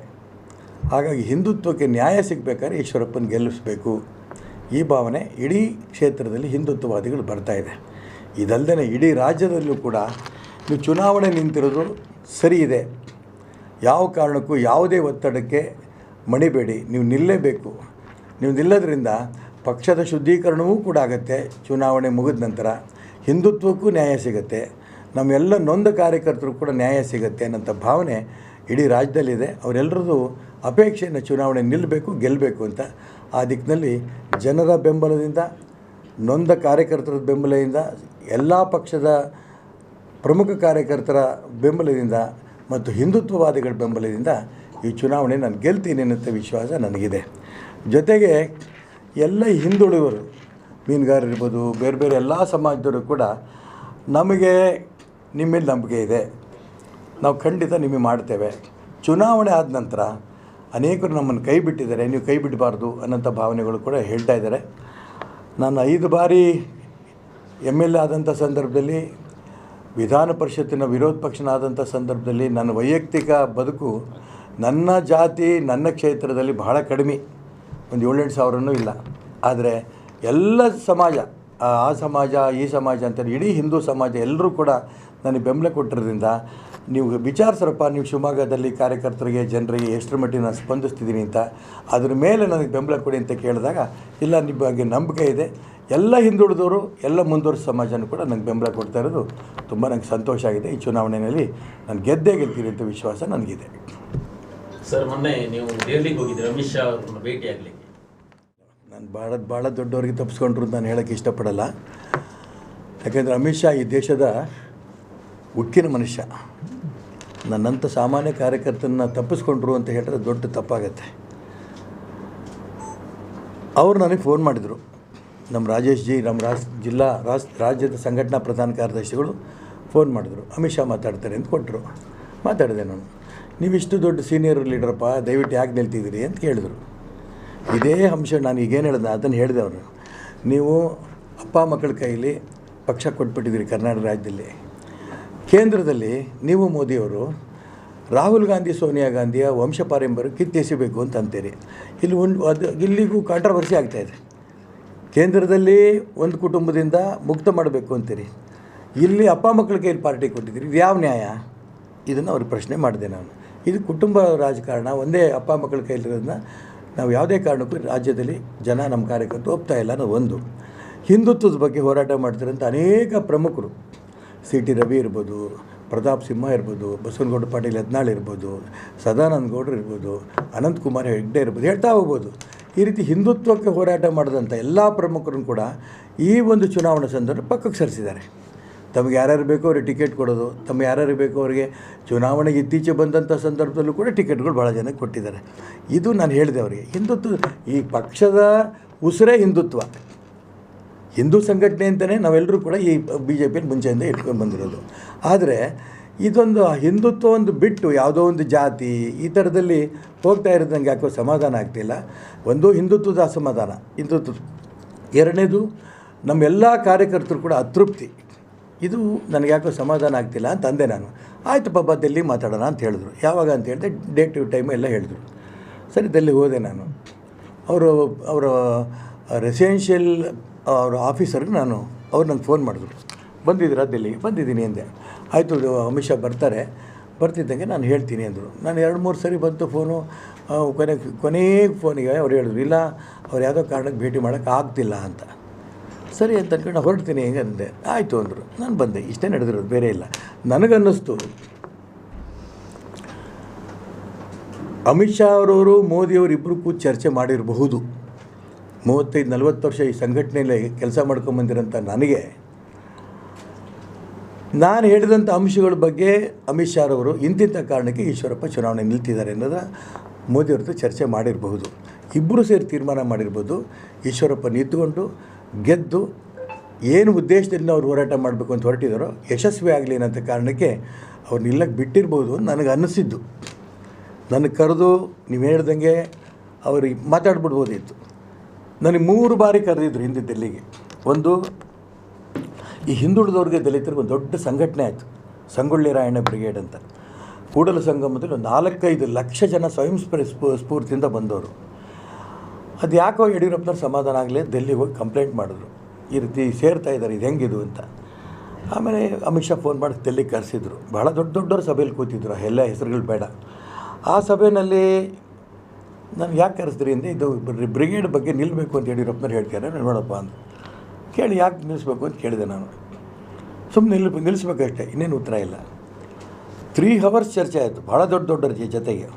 ಹಾಗಾಗಿ ಹಿಂದುತ್ವಕ್ಕೆ ನ್ಯಾಯ ಸಿಗಬೇಕಾದ್ರೆ ಈಶ್ವರಪ್ಪನ ಗೆಲ್ಲಿಸಬೇಕು. ಈ ಭಾವನೆ ಇಡೀ ಕ್ಷೇತ್ರದಲ್ಲಿ ಹಿಂದುತ್ವವಾದಿಗಳು ಬರ್ತಾ ಇದೆ. ಇದಲ್ಲದೆ ಇಡೀ ರಾಜ್ಯದಲ್ಲೂ ಕೂಡ ನೀವು ಚುನಾವಣೆ ನಿಂತಿರೋದು ಸರಿ ಇದೆ. ಯಾವ ಕಾರಣಕ್ಕೂ ಯಾವುದೇ ಒತ್ತಡಕ್ಕೆ ಮಣಿಬೇಡಿ. ನೀವು ನಿಲ್ಲಲೇಬೇಕು ನೀವು ನಿಲ್ಲೋದ್ರಿಂದ ಪಕ್ಷದ ಶುದ್ಧೀಕರಣವೂ ಕೂಡ ಆಗುತ್ತೆ. ಚುನಾವಣೆ ಮುಗಿದ ನಂತರ ಹಿಂದುತ್ವಕ್ಕೂ ನ್ಯಾಯ ಸಿಗುತ್ತೆ. ನಮ್ಮೆಲ್ಲ ನೊಂದ ಕಾರ್ಯಕರ್ತರು ಕೂಡ ನ್ಯಾಯ ಸಿಗುತ್ತೆ ಅನ್ನೋಂಥ ಭಾವನೆ ಇಡೀ ರಾಜ್ಯದಲ್ಲಿದೆ. ಅವರೆಲ್ಲರದ್ದು ಅಪೇಕ್ಷೆಯನ್ನು ಚುನಾವಣೆ ನಿಲ್ಲಬೇಕು ಗೆಲ್ಲಬೇಕು ಅಂತ ಆ ದಿಕ್ಕಿನಲ್ಲಿ ಜನರ ಬೆಂಬಲದಿಂದ, ನೊಂದ ಕಾರ್ಯಕರ್ತರ ಬೆಂಬಲದಿಂದ, ಎಲ್ಲ ಪಕ್ಷದ ಪ್ರಮುಖ ಕಾರ್ಯಕರ್ತರ ಬೆಂಬಲದಿಂದ ಮತ್ತು ಹಿಂದುತ್ವವಾದಿಗಳ ಬೆಂಬಲದಿಂದ ಈ ಚುನಾವಣೆ ನಾನು ಗೆಲ್ತೀನಿ ಅನ್ನೋ ವಿಶ್ವಾಸ ನನಗಿದೆ. ಜೊತೆಗೆ ಎಲ್ಲ ಹಿಂದುಳಿವರು ಮೀನುಗಾರರಿರ್ಬೋದು ಬೇರೆ ಬೇರೆ ಎಲ್ಲ ಸಮಾಜದವರು ಕೂಡ ನಮಗೆ ನಿಮ್ಮ ನಂಬಿಕೆ ಇದೆ. ನಾವು ಖಂಡಿತ ನಿಮಗೆ ಮಾಡ್ತೇವೆ. ಚುನಾವಣೆ ಆದ ನಂತರ ಅನೇಕರು ನಮ್ಮನ್ನು ಕೈ ಬಿಟ್ಟಿದ್ದಾರೆ. ನೀವು ಕೈ ಬಿಡಬಾರ್ದು ಅನ್ನೋಂಥ ಭಾವನೆಗಳು ಕೂಡ ಹೇಳ್ತಾ ಇದ್ದಾರೆ. ನಾನು ಐದು ಬಾರಿ ಎಂ ಎಲ್ ಎ ಆದಂಥ ಸಂದರ್ಭದಲ್ಲಿ ವಿಧಾನ ಪರಿಷತ್ತಿನ ವಿರೋಧ ಪಕ್ಷನಾದಂಥ ಸಂದರ್ಭದಲ್ಲಿ ನನ್ನ ವೈಯಕ್ತಿಕ ಬದುಕು ನನ್ನ ಜಾತಿ, ನನ್ನ ಕ್ಷೇತ್ರದಲ್ಲಿ ಬಹಳ ಕಡಿಮೆ. ಒಂದು ಏಳೆಂಟು ಸಾವಿರನೂ ಇಲ್ಲ. ಆದರೆ ಎಲ್ಲ ಸಮಾಜ, ಆ ಸಮಾಜ, ಈ ಸಮಾಜ ಅಂತೇಳಿ ಇಡೀ ಹಿಂದೂ ಸಮಾಜ ಎಲ್ಲರೂ ಕೂಡ ನನಗೆ ಬೆಂಬಲ ಕೊಟ್ಟಿರೋದ್ರಿಂದ ನೀವು ವಿಚಾರಿಸ್ರಪ್ಪ, ನೀವು ಶಿವಮೊಗ್ಗದಲ್ಲಿ ಕಾರ್ಯಕರ್ತರಿಗೆ, ಜನರಿಗೆ ಎಷ್ಟರ ಮಟ್ಟಿಗೆ ನಾನು ಸ್ಪಂದಿಸ್ತಿದ್ದೀನಿ ಅಂತ ಅದ್ರ ಮೇಲೆ ನನಗೆ ಬೆಂಬಲ ಕೊಡಿ ಅಂತ ಕೇಳಿದಾಗ ಇಲ್ಲ, ನಿಮ್ಮ ಬಗ್ಗೆ ನಂಬಿಕೆ ಇದೆ. ಎಲ್ಲ ಹಿಂದುಳಿದವರು ಎಲ್ಲ ಮುಂದುವರಿದ ಸಮಾಜನೂ ಕೂಡ ನನಗೆ ಬೆಂಬಲ ಕೊಡ್ತಾ ಇರೋದು. ತುಂಬ ನನಗೆ ಸಂತೋಷ ಆಗಿದೆ. ಈ ಚುನಾವಣೆಯಲ್ಲಿ ನಾನು ಗೆದ್ದೇ ಗೆಲ್ತೀನಿ ಅಂತ ವಿಶ್ವಾಸ ನನಗಿದೆ. ಸರ್ ಮೊನ್ನೆ ನೀವು ದೆಹಲಿಗೆ ಹೋಗಿದ್ದೀರಿ ಅಮಿತ್ ಶಾ ಅವ್ರನ್ನ ಭೇಟಿ ಆಗ್ಲಿಕ್ಕೆ. ನಾನು ಭಾಳ ಭಾಳ ದೊಡ್ಡವರಿಗೆ ತಪ್ಪಿಸ್ಕೊಂಡ್ರು ಅಂತ ನಾನು ಹೇಳೋಕ್ಕೆ ಇಷ್ಟಪಡಲ್ಲ. ಯಾಕೆಂದರೆ ಅಮಿತ್ ಶಾ ಈ ದೇಶದ ಉಕ್ಕಿನ ಮನುಷ್ಯ. ನನ್ನಂಥ ಸಾಮಾನ್ಯ ಕಾರ್ಯಕರ್ತನ ತಪ್ಪಿಸ್ಕೊಂಡ್ರು ಅಂತ ಹೇಳಿದ್ರೆ ದೊಡ್ಡ ತಪ್ಪಾಗತ್ತೆ. ಅವರು ನನಗೆ ಫೋನ್ ಮಾಡಿದರು. ನಮ್ಮ ರಾಜೇಶ್ ಜಿ, ನಮ್ಮ ರಾಜ್, ಜಿಲ್ಲಾ ರಾಜ್, ರಾಜ್ಯದ ಸಂಘಟನಾ ಪ್ರಧಾನ ಕಾರ್ಯದರ್ಶಿಗಳು ಫೋನ್ ಮಾಡಿದ್ರು. ಅಮಿತ್ ಶಾ ಮಾತಾಡ್ತಾರೆ ಅಂತ ಕೊಟ್ಟರು ಮಾತಾಡಿದೆ ನಾನು. ನೀವಿಷ್ಟು ದೊಡ್ಡ ಸೀನಿಯರ್ ಲೀಡರಪ್ಪ ದಯವಿಟ್ಟು ಯಾಕೆ ನಿಲ್ತಿದ್ದೀರಿ? ಅಂತ ಕೇಳಿದ್ರು. ಇದೇ ಅಂಶ ನಾನು ಈಗೇನು ಹೇಳಿದೆ, ಅದನ್ನು ಹೇಳಿದೆ ಅವರು. ನೀವು ಅಪ್ಪ ಮಕ್ಕಳ ಕೈಯಲ್ಲಿ ಪಕ್ಷ ಕೊಟ್ಬಿಟ್ಟಿದ್ದೀರಿ ಕರ್ನಾಟಕ ರಾಜ್ಯದಲ್ಲಿ. ಕೇಂದ್ರದಲ್ಲಿ ನೀವು ಮೋದಿಯವರು ರಾಹುಲ್ ಗಾಂಧಿ, ಸೋನಿಯಾ ಗಾಂಧಿಯ ವಂಶ ಪಾರಂಪರ್ಯ ಕಿತ್ತೆಸಿಬೇಕು ಅಂತ ಅಂತೀರಿ. ಇಲ್ಲಿ ಒಂದು, ಅದು ಇಲ್ಲಿಗೂ ಕಾಂಟ್ರವರ್ಸಿ ಆಗ್ತಾಯಿದೆ ಕೇಂದ್ರದಲ್ಲಿ ಒಂದು ಕುಟುಂಬದಿಂದ ಮುಕ್ತ ಮಾಡಬೇಕು ಅಂತೀರಿ. ಇಲ್ಲಿ ಅಪ್ಪ ಮಕ್ಕಳ ಕೈಯಲ್ಲಿ ಪಾರ್ಟಿ ಕೊಟ್ಟಿದ್ದೀರಿ? ಇದು ಯಾವ ನ್ಯಾಯ? ಇದನ್ನು ಅವ್ರಿಗೆ ಪ್ರಶ್ನೆ ಮಾಡಿದೆ ನಾನು. ಇದು ಕುಟುಂಬ ರಾಜಕಾರಣ, ಒಂದೇ ಅಪ್ಪ ಮಕ್ಕಳ ಕೈಲಿರೋದನ್ನ ನಾವು ಯಾವುದೇ ಕಾರಣಕ್ಕೂ ರಾಜ್ಯದಲ್ಲಿ ಜನ ನಮ್ಮ ಕಾರ್ಯಕರ್ತರು ಒಪ್ತಾ ಇಲ್ಲ ಅನ್ನೋ ಒಂದು. ಹಿಂದುತ್ವದ ಬಗ್ಗೆ ಹೋರಾಟ ಮಾಡ್ತಿರೋಂಥ ಅನೇಕ ಪ್ರಮುಖರು. ಸಿ ಟಿ ರವಿ ಇರ್ಬೋದು, ಪ್ರತಾಪ್ ಸಿಂಹ ಇರ್ಬೋದು, ಬಸವನಗೌಡ ಪಾಟೀಲ್ ಯತ್ನಾಳ್ ಇರ್ಬೋದು, ಸದಾನಂದ ಗೌಡ್ರು ಇರ್ಬೋದು, ಅನಂತಕುಮಾರ್ ಹೆಗ್ಡೆ ಇರ್ಬೋದು, ಹೇಳ್ತಾ ಹೋಗ್ಬೋದು. ಈ ರೀತಿ ಹಿಂದುತ್ವಕ್ಕೆ ಹೋರಾಟ ಮಾಡಿದಂಥ ಎಲ್ಲ ಪ್ರಮುಖರನ್ನು ಕೂಡ ಈ ಒಂದು ಚುನಾವಣಾ ಸಂದರ್ಭ ಪಕ್ಕಕ್ಕೆ ಸರಿಸಿದ್ದಾರೆ. ತಮಗೆ ಯಾರ್ಯಾರು ಬೇಕೋ ಅವ್ರಿಗೆ ಟಿಕೆಟ್ ಕೊಡೋದು ತಮ್ಮ ಯಾರ್ಯಾರು ಬೇಕೋ ಅವರಿಗೆ ಚುನಾವಣೆಗೆ ಇತ್ತೀಚೆ ಬಂದಂಥ ಸಂದರ್ಭದಲ್ಲೂ ಕೂಡ ಟಿಕೆಟ್ಗಳು ಭಾಳ ಜನಕ್ಕೆ ಕೊಟ್ಟಿದ್ದಾರೆ. ಇದು ನಾನು ಹೇಳಿದೆ ಅವರಿಗೆ, ಹಿಂದುತ್ವ, ಈ ಪಕ್ಷದ ಉಸಿರೇ ಹಿಂದುತ್ವ. ಹಿಂದೂ ಸಂಘಟನೆ ಅಂತಲೇ ನಾವೆಲ್ಲರೂ ಕೂಡ ಈ ಬಿ ಜೆ ಪಿಯಲ್ಲಿ ಮುಂಚೆಯಿಂದ ಇಟ್ಕೊಂಡು ಬಂದಿರೋದು. ಆದರೆ ಇದೊಂದು ಹಿಂದುತ್ವ ಒಂದು ಬಿಟ್ಟು ಯಾವುದೋ ಒಂದು ಜಾತಿ ಈ ಥರದಲ್ಲಿ ಹೋಗ್ತಾ ಇರೋದು ನನಗೆ ಯಾಕೋ ಸಮಾಧಾನ ಆಗ್ತಿಲ್ಲ. ಒಂದು ಹಿಂದುತ್ವದ ಅಸಮಾಧಾನ, ಹಿಂದುತ್ವ. ಎರಡನೇದು ನಮ್ಮೆಲ್ಲ ಕಾರ್ಯಕರ್ತರು ಕೂಡ ಅತೃಪ್ತಿ. ಇದು ನನಗೆ ಯಾಕೋ ಸಮಾಧಾನ ಆಗ್ತಿಲ್ಲ ಅಂತ ಅಂದೆ ನಾನು. ಆಯಿತು ಪಾಪ ದೆಲ್ಲಿ ಮಾತಾಡೋಣ ಅಂತ ಹೇಳಿದ್ರು. ಯಾವಾಗ ಅಂತ ಹೇಳಿದೆ ಡೇಟ್, ಟೈಮ್ ಎಲ್ಲ ಹೇಳಿದ್ರು. ಸರಿ ದೆಲ್ಲಿಗೆ ಹೋದೆ ನಾನು. ಅವರು, ಅವರ ರೆಸಿಡೆನ್ಷಿಯಲ್ ಅವರ ಆಫೀಸರ್ಗೆ ನಾನು, ಅವ್ರು ನಂಗೆ ಫೋನ್ ಮಾಡಿದ್ರು. ಬಂದಿದ್ದೀರಾ ದೆಲ್ಲಿಗೆ ಬಂದಿದ್ದೀನಿ ಅಂದೆ. ಆಯಿತು ಅಮಿತ್ ಶಾ ಬರ್ತಾರೆ. ಬರ್ತಿದ್ದಂಗೆ ನಾನು ಹೇಳ್ತೀನಿ ಅಂದರು. ನಾನು ಎರಡು, ಮೂರು ಸರಿ ಬಂತು ಫೋನು. ಕೊನೆ, ಕೊನೆಗೆ ಫೋನಿಗೆ ಅವ್ರು ಹೇಳಿದ್ರು, ಇಲ್ಲ, ಅವ್ರು ಯಾವುದೋ ಕಾರಣಕ್ಕೆ ಭೇಟಿ ಮಾಡೋಕ್ಕೆ ಆಗ್ತಿಲ್ಲ ಅಂತ. ಸರಿ ಅಂತ ಅನ್ಕೊಂಡು ನಾನು ಹೊರಡ್ತೀನಿ, ಹೆಂಗೆ ಅಂದೆ. ಆಯಿತು ಅಂದರು. ನಾನು ಬಂದೆ. ಇಷ್ಟೇ ನಡೆದಿರೋದು, ಬೇರೆ ಇಲ್ಲ. ನನಗನ್ನಿಸ್ತು. ಅಮಿತ್ ಶಾ ಅವರವರು ಮೋದಿಯವರು ಇಬ್ಬರು ಕೂತು ಚರ್ಚೆ ಮಾಡಿರಬಹುದು. ಮೂವತ್ತೈದು, ನಲ್ವತ್ತು ವರ್ಷ ಈ ಸಂಘಟನೆಯಲ್ಲಿ ಕೆಲಸ ಮಾಡ್ಕೊಂಬಂದಿರೋಂಥ ನನಗೆ ನಾನು ಹೇಳಿದಂಥ ಅಂಶಗಳ ಬಗ್ಗೆ ಅಮಿತ್ ಶಾ ಅವರು ಇಂತಿಂಥ ಕಾರಣಕ್ಕೆ ಈಶ್ವರಪ್ಪ ಚುನಾವಣೆ ನಿಲ್ತಿದ್ದಾರೆ ಅನ್ನೋದ ಮೋದಿಯವ್ರದ್ದು ಚರ್ಚೆ ಮಾಡಿರಬಹುದು. ಇಬ್ಬರು ಸೇರಿ ತೀರ್ಮಾನ ಮಾಡಿರ್ಬೋದು. ಈಶ್ವರಪ್ಪ ನಿಂತ್ಕೊಂಡು ಗೆದ್ದು ಏನು ಉದ್ದೇಶದಲ್ಲಿ ಅವ್ರು ಹೋರಾಟ ಮಾಡಬೇಕು ಅಂತ ಹೊರಟಿದ್ದಾರೋ ಯಶಸ್ವಿ ಆಗಲಿ ಅನ್ನೋಂಥ ಕಾರಣಕ್ಕೆ ಅವ್ರು ನಿಲ್ಲಕ್ಕೆ ಬಿಟ್ಟಿರ್ಬೋದು ಅಂತ ನನಗೆ ಅನ್ನಿಸಿದ್ದು. ನನಗೆ ಕರೆದು ನೀವು ಹೇಳ್ದಂಗೆ ಅವ್ರಿಗೆ ಮಾತಾಡ್ಬಿಡ್ಬೋದಿತ್ತು. ನನಗೆ ಮೂರು ಬಾರಿ ಕರೆದಿದ್ರು ಹಿಂದೆ ಒಂದು ಈ ಹಿಂದುಳಿದವ್ರಿಗೆ ದಲಿತರಿಗೆ ಒಂದು ದೊಡ್ಡ ಸಂಘಟನೆ ಆಯಿತು. ಸಂಗೊಳ್ಳಿ ರಾಯಣ್ಣ ಬ್ರಿಗೇಡ್ ಅಂತ. ಕೂಡಲ ಸಂಗಮದಲ್ಲಿ ಒಂದು ನಾಲ್ಕೈದು ಲಕ್ಷ ಜನ ಸ್ವಯಂ ಸ್ಫೂರ್- ಸ್ಫೂ- ಸ್ಫೂರ್ತಿಯಿಂದ ಬಂದವರು. ಅದು ಯಾಕೋ ಯಡಿಯೂರಪ್ಪನವ್ರು ಸಮಾಧಾನ ಆಗಲಿ ದೆಲ್ಲಿ ಹೋಗಿ ಕಂಪ್ಲೇಂಟ್ ಮಾಡಿದ್ರು. ಈ ರೀತಿ ಸೇರ್ತಾ ಇದ್ದಾರೆ, ಇದು ಹೆಂಗಿದು ಅಂತ. ಆಮೇಲೆ ಅಮಿತ್ ಶಾ ಫೋನ್ ಮಾಡಿ ಡೆಲ್ಲಿಗೆ ಕರೆಸಿದ್ರು. ಭಾಳ ದೊಡ್ಡ ದೊಡ್ಡವ್ರ ಸಭೆಯಲ್ಲಿ ಕೂತಿದ್ರು, ಎಲ್ಲ ಹೆಸರುಗಳು ಬೇಡ. ಆ ಸಭೆಯಲ್ಲಿ ನಾನು ಯಾಕೆ ಕರೆಸಿದ್ರಿ ಅಂದರೆ ಇದು ಬ್ರಿ- ಬ್ರಿಗೇಡ್ ಬಗ್ಗೆ ನಿಲ್ಲಬೇಕು ಅಂತ ಯಡಿಯೂರಪ್ಪನವ್ರು ಹೇಳ್ತಾರೆ ನೋಡಪ್ಪ ಅಂತ ಕೇಳಿ ಯಾಕೆ ನಿಲ್ಲಿಸ್ಬೇಕು ಅಂತ ಕೇಳಿದೆ ನಾನು. ಸುಮ್ಮನೆ ನಿಲ್, ನಿಲ್ಲಿಸ್ಬೇಕಷ್ಟೇ, ಇನ್ನೇನು ಉತ್ತರ ಇಲ್ಲ. ತ್ರೀ ಹವರ್ಸ್ ಚರ್ಚೆ ಆಯಿತು ಭಾಳ ದೊಡ್ಡ ದೊಡ್ಡ ಜೊತೆಗೆ.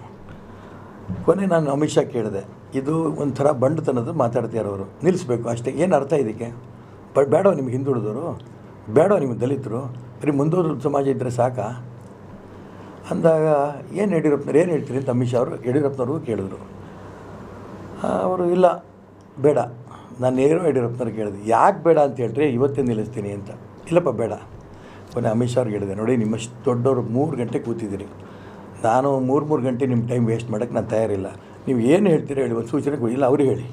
ಕೊನೆ ನಾನು ಅಮಿತ್ ಶಾ ಕೇಳಿದೆ, ಇದು ಒಂಥರ ಬಂಡತನದ ಮಾತಾಡ್ತಿದ್ದಾರೆ ಅವರು. ನಿಲ್ಲಿಸ್ಬೇಕು ಅಷ್ಟೇ, ಏನು ಅರ್ಥ ಇದಕ್ಕೆ? ಬಟ್ ಬೇಡ ನಿಮ್ಗೆ ಹಿಂದುಳಿದವರು ಬೇಡ ನಿಮ್ಗೆ ದಲಿತರು? ಬರೀ ಮುಂದೂರು ಸಮಾಜ ಇದ್ದರೆ ಸಾಕಾ? ಅಂದಾಗ ಏನು ಯಡಿಯೂರಪ್ಪನವ್ರು, ಏನು ಹೇಳ್ತೀರಿ ಅಂತ ಅಮಿತ್ ಶಾ ಅವರು, ಯಡಿಯೂರಪ್ಪನವ್ರಿಗೂ ಕೇಳಿದ್ರು. ಅವರು ಇಲ್ಲ, ಬೇಡ. ನಾನು ನೇರ ಯಡಿಯೂರಪ್ಪನವ್ರು ಕೇಳಿದೆ, ಯಾಕೆ ಬೇಡ ಅಂತ ಹೇಳಿದ್ರೆ ಇವತ್ತೇ ನಿಲ್ಲಿಸ್ತೀನಿ ಅಂತ. ಇಲ್ಲಪ್ಪ, ಬೇಡ. ಕೊನೆ ಅಮಿತ್ ಶಾ ಅವ್ರಿಗೆ ಹೇಳಿದೆ, ನೋಡಿ, ನಿಮ್ಮಷ್ಟು ದೊಡ್ಡವರು ಮೂರು ಗಂಟೆ ಕೂತಿದ್ದೀರಿ. ನಾನು ಮೂರು ಮೂರು ಗಂಟೆ ನಿಮ್ಮ ಟೈಮ್ ವೇಸ್ಟ್ ಮಾಡೋಕ್ಕೆ ನಾನು ತಯಾರಿಲ್ಲ. ನೀವು ಏನು ಹೇಳ್ತೀರಾ ಹೇಳಿ, ಒಂದು ಸೂಚನೆ ಕೊಡಿ. ಇಲ್ಲ ಅವ್ರಿಗೆ ಹೇಳಿ.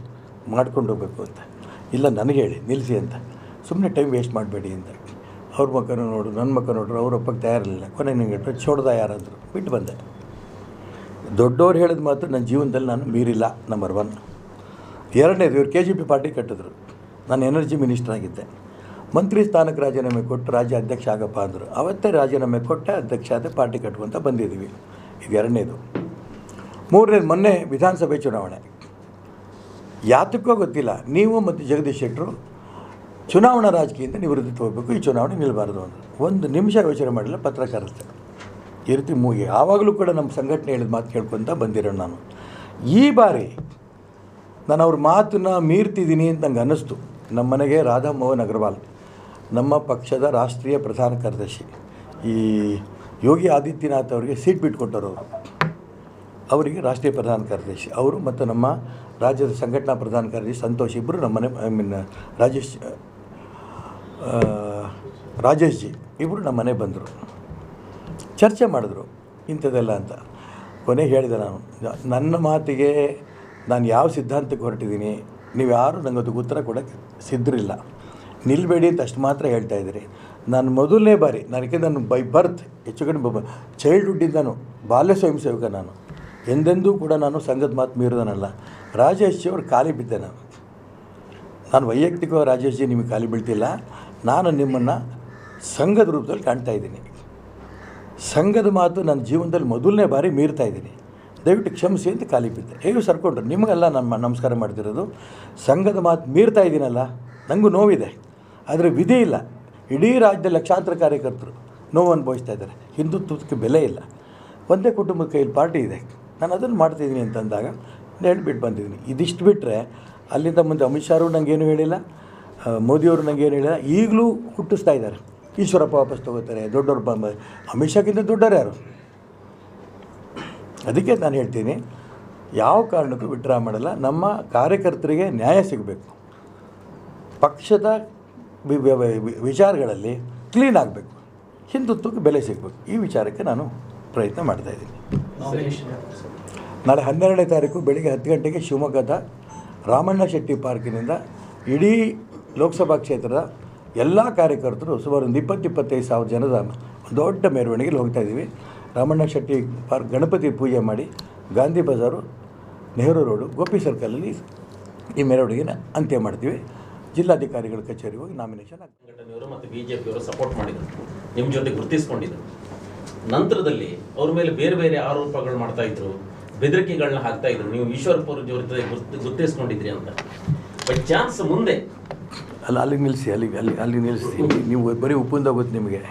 ಮಾಡ್ಕೊಂಡು ಹೋಗ್ಬೇಕು ಅಂತ. ಇಲ್ಲ, ನನಗೆ ಹೇಳಿ, ನಿಲ್ಲಿಸಿ ಅಂತ. ಸುಮ್ಮನೆ ಟೈಮ್ ವೇಸ್ಟ್ ಮಾಡಬೇಡಿ ಅಂತ. ಅವ್ರ ಮಕ್ಕನೂ ನೋಡು, ನನ್ನ ಮಕ್ಕ ನೋಡ್ರು ಅವ್ರ ಅಪ್ಪಗೆ ತಯಾರಿರಲಿಲ್ಲ. ಕೊನೆ ನಿಮಗೆ ಚೋಡ್ದ ಯಾರಾದರೂ. ಬಿಟ್ಟು ಬಂದೆ. ದೊಡ್ಡವ್ರು ಹೇಳಿದ ಮಾತ್ರ ನನ್ನ ಜೀವನದಲ್ಲಿ ನಾನು ಮೀರಿಲ್ಲ ನಂಬರ್ ಒನ್ ಎರಡನೇದು ಇವರು ಕೆ ಜಿ ಪಿ ಪಾರ್ಟಿ ಕಟ್ಟಿದ್ರು. ನಾನು ಎನರ್ಜಿ ಮಿನಿಸ್ಟರ್ ಆಗಿದ್ದೆ. ಮಂತ್ರಿ ಸ್ಥಾನಕ್ಕೆ ರಾಜೀನಾಮೆ ಕೊಟ್ಟು ರಾಜ್ಯ ಅಧ್ಯಕ್ಷ ಆಗಪ್ಪ ಅಂದರು. ಅವತ್ತೇ ರಾಜೀನಾಮೆ ಕೊಟ್ಟೆ, ಅಧ್ಯಕ್ಷ ಪಾರ್ಟಿ ಕಟ್ಟುವಂತ ಬಂದಿದ್ದೀವಿ. ಇದು ಎರಡನೇದು. ಮೂರನೇದು, ಮೊನ್ನೆ ವಿಧಾನಸಭೆ ಚುನಾವಣೆ. ಯಾತಕ್ಕೋ ಗೊತ್ತಿಲ್ಲ, ನೀವು ಮತ್ತು ಜಗದೀಶ್ ಶೆಟ್ಟರು ಚುನಾವಣಾ ರಾಜಕೀಯದಿಂದ ನಿವೃತ್ತಿ ಹೋಗಬೇಕು, ಈ ಚುನಾವಣೆ ನಿಲ್ಲಬಾರ್ದು ಅಂತ ಒಂದು ನಿಮಿಷ ಯೋಚನೆ ಮಾಡಿಲ್ಲ, ಪತ್ರ ಕರೆಸ್ತೆ ಈ ರೀತಿ ಮೂಗಿ ಆವಾಗಲೂ ಕೂಡ ನಮ್ಮ ಸಂಘಟನೆ ಹೇಳಿದ ಮಾತು ಕೇಳ್ಕೊತ ಬಂದಿರೋಣ ನಾನು. ಈ ಬಾರಿ ನಾನು ಅವ್ರ ಮಾತನ್ನ ಮೀರ್ತಿದ್ದೀನಿ ಅಂತ ನಂಗೆ ಅನ್ನಿಸ್ತು. ನಮ್ಮ ಮನೆಗೆ ರಾಧಾ ಮೋಹನ್ ಅಗರ್ವಾಲ್, ನಮ್ಮ ಪಕ್ಷದ ರಾಷ್ಟ್ರೀಯ ಪ್ರಧಾನ ಕಾರ್ಯದರ್ಶಿ. ಈ ಯೋಗಿ ಆದಿತ್ಯನಾಥ್ ಅವರಿಗೆ ಸೀಟ್ ಬಿಟ್ಕೊಟ್ಟರು ಅವರು. ಅವರಿಗೆ ರಾಷ್ಟ್ರೀಯ ಪ್ರಧಾನ ಕಾರ್ಯದರ್ಶಿ. ಅವರು ಮತ್ತು ನಮ್ಮ ರಾಜ್ಯದ ಸಂಘಟನಾ ಪ್ರಧಾನ ಕಾರ್ಯದರ್ಶಿ ಸಂತೋಷ್ ಇಬ್ಬರು ನಮ್ಮ ಮನೆ, ಐ ಮೀನ್, ರಾಜೇಶ್ ರಾಜೇಶ್ ಜಿ ಇಬ್ಬರು ನಮ್ಮ ಮನೆ ಬಂದರು. ಚರ್ಚೆ ಮಾಡಿದ್ರು ಇಂಥದ್ದೆಲ್ಲ ಅಂತ. ಕೊನೆಗೆ ಹೇಳಿದೆ ನಾನು, ನನ್ನ ಮಾತಿಗೆ ನಾನು ಯಾವ ಸಿದ್ಧಾಂತಕ್ಕೆ ಹೊರಟಿದ್ದೀನಿ, ನೀವು ಯಾರು ನನಗೆ ಅದಕ್ಕೆ ಉತ್ತರ ಕೊಡೋಕ್ಕೆ ಸಿದ್ಧರಿಲ್ಲ. ನಿಲ್ಲಬೇಡಿ ಅಂತ ಅಷ್ಟು ಮಾತ್ರ ಹೇಳ್ತಾ ಇದ್ದೀರಿ. ನಾನು ಮೊದಲನೇ ಬಾರಿ ನನಗೆ ನಾನು ಬೈ ಬರ್ತ್ ಹೆಚ್ಚು ಕಡಿಮೆ ಚೈಲ್ಡ್ಹುಡ್ಡಿಂದನೂ ಬಾಲ್ಯ ಸ್ವಯಂ ಸೇವಕ ನಾನು. ಎಂದೆಂದೂ ಕೂಡ ನಾನು ಸಂಘದ ಮಾತು ಮೀರಿದನಲ್ಲ. ರಾಜೇಶ್ ಅವ್ರು ಖಾಲಿ ಬಿದ್ದೆ ನಾನು. ನಾನು ವೈಯಕ್ತಿಕವಾಗಿ ರಾಜೇಶ್ ಜಿ ನಿಮಗೆ ಖಾಲಿ ಬೀಳ್ತಿಲ್ಲ. ನಾನು ನಿಮ್ಮನ್ನು ಸಂಘದ ರೂಪದಲ್ಲಿ ಕಾಣ್ತಾ ಇದ್ದೀನಿ. ಸಂಘದ ಮಾತು ನನ್ನ ಜೀವನದಲ್ಲಿ ಮೊದಲನೇ ಬಾರಿ ಮೀರ್ತಾ ಇದ್ದೀನಿ. ದಯವಿಟ್ಟು ಕ್ಷಮಿಸಿ ಅಂತ ಖಾಲಿ ಬಿದ್ದೆ. ಹೇಗೂ ಸರ್ಕೊಂಡ್ರು, ನಿಮಗೆಲ್ಲ ನಮ್ಮ ನಮಸ್ಕಾರ ಮಾಡ್ತಿರೋದು. ಸಂಘದ ಮಾತು ಮೀರ್ತಾ ಇದ್ದೀನಲ್ಲ ನನಗೂ ನೋವಿದೆ. ಆದರೆ ವಿಧಿ ಇಲ್ಲ. ಇಡೀ ರಾಜ್ಯದ ಲಕ್ಷಾಂತರ ಕಾರ್ಯಕರ್ತರು ನೋವು ಅನುಭವಿಸ್ತಾ ಇದ್ದಾರೆ. ಹಿಂದುತ್ವಕ್ಕೆ ಬೆಲೆ ಇಲ್ಲ. ಒಂದೇ ಕುಟುಂಬದ ಕೈಯಲ್ಲಿ ಪಾರ್ಟಿ ಇದೆ. ನಾನು ಅದನ್ನು ಮಾಡ್ತಿದ್ದೀನಿ ಅಂತಂದಾಗ ಹೇಳ್ಬಿಟ್ಟು ಬಂದಿದ್ದೀನಿ. ಇದಿಷ್ಟು ಬಿಟ್ಟರೆ ಅಲ್ಲಿಂದ ಮುಂದೆ ಅಮಿತ್ ಶಾ ಅವರು ನನಗೇನು ಹೇಳಿಲ್ಲ ಮೋದಿಯವರು ನನಗೇನು ಹೇಳಿಲ್ಲ. ಈಗಲೂ ಹುಟ್ಟಿಸ್ತಾ ಇದ್ದಾರೆ. ಈಶ್ವರಪ್ಪ ವಾಪಸ್ ತಗೋತಾರೆ, ದೊಡ್ಡವ್ರು ಬಂದ ಅಮಿತ್ ಶಾಕ್ಕಿಂತ ದೊಡ್ಡವರು ಯಾರು? ಅದಕ್ಕೆ ನಾನು ಹೇಳ್ತೀನಿ, ಯಾವ ಕಾರಣಕ್ಕೂ ವಿಡ್ರಾ ಮಾಡಲ್ಲ. ನಮ್ಮ ಕಾರ್ಯಕರ್ತರಿಗೆ ನ್ಯಾಯ ಸಿಗಬೇಕು. ಪಕ್ಷದ ವಿಚಾರಗಳಲ್ಲಿ ಕ್ಲೀನ್ ಆಗಬೇಕು. ಹಿಂದುತ್ವಕ್ಕೆ ಬೆಲೆ ಸಿಗಬೇಕು. ಈ ವಿಚಾರಕ್ಕೆ ನಾನು ಪ್ರಯತ್ನ ಮಾಡ್ತಾಯಿದ್ದೀನಿ ನಾಳೆ ಹನ್ನೆರಡನೇ ತಾರೀಕು ಬೆಳಿಗ್ಗೆ ಹತ್ತು ಗಂಟೆಗೆ ಶಿವಮೊಗ್ಗದ ರಾಮಣ್ಣ ಶೆಟ್ಟಿ ಪಾರ್ಕಿನಿಂದ ಇಡೀ ಲೋಕಸಭಾ ಕ್ಷೇತ್ರದ ಎಲ್ಲ ಕಾರ್ಯಕರ್ತರು ಸುಮಾರು ಒಂದು ಇಪ್ಪತ್ತು, ಇಪ್ಪತ್ತೈದು ಸಾವಿರ ಜನದ ದೊಡ್ಡ ಮೆರವಣಿಗೆಯಲ್ಲಿ ಹೋಗ್ತಾ ಇದ್ದೀವಿ. ರಾಮಣ್ಣ ಶೆಟ್ಟಿ ಪಾರ್ಕ್ ಗಣಪತಿ ಪೂಜೆ ಮಾಡಿ ಗಾಂಧಿ ಬಜಾರು ನೆಹರು ರೋಡು ಗೋಪಿ ಸರ್ಕಲಲ್ಲಿ ಈ ಮೆರವಣಿಗೆನ ಅಂತ್ಯ ಮಾಡ್ತೀವಿ. ಜಿಲ್ಲಾಧಿಕಾರಿಗಳ ಕಚೇರಿ ಹೋಗಿ ನಾಮಿನೇಷನ್ ಅಕ್ಷರಘಟ್ಟನೆಯವರು ಮತ್ತು ಬಿ ಜೆ ಪಿಯವರು ಸಪೋರ್ಟ್ ಮಾಡಿದರು. ನಿಮ್ಮ ಜೊತೆ ಗುರುತಿಸ್ಕೊಂಡಿದ್ರು. ನಂತರದಲ್ಲಿ ಅವ್ರ ಮೇಲೆ ಬೇರೆ ಬೇರೆ ಆರೋಪಗಳು ಮಾಡ್ತಾ ಇದ್ರು. ಬೆದರಿಕೆಗಳನ್ನ ಹಾಕ್ತಾ ಇದ್ರು. ನೀವು ಈಶ್ವರಪ್ಪ ಅವ್ರ ಜೊತೆ ಗುರ್ತು ಗುರುತಿಸ್ಕೊಂಡಿದ್ರಿ ಅಂತ. ಬಟ್ ಚಾನ್ಸ್ ಮುಂದೆ ಅಲ್ಲ ಅಲ್ಲಿ ನಿಲ್ಲಿಸಿ ಅಲ್ಲಿಗೆ ಅಲ್ಲಿ ಅಲ್ಲಿ ನಿಲ್ಲಿಸಿ ನೀವು ಬರೀ ಉಪ್ಪಿಂದ ಹೋಗುತ್ತೆ ನಿಮಗೆ.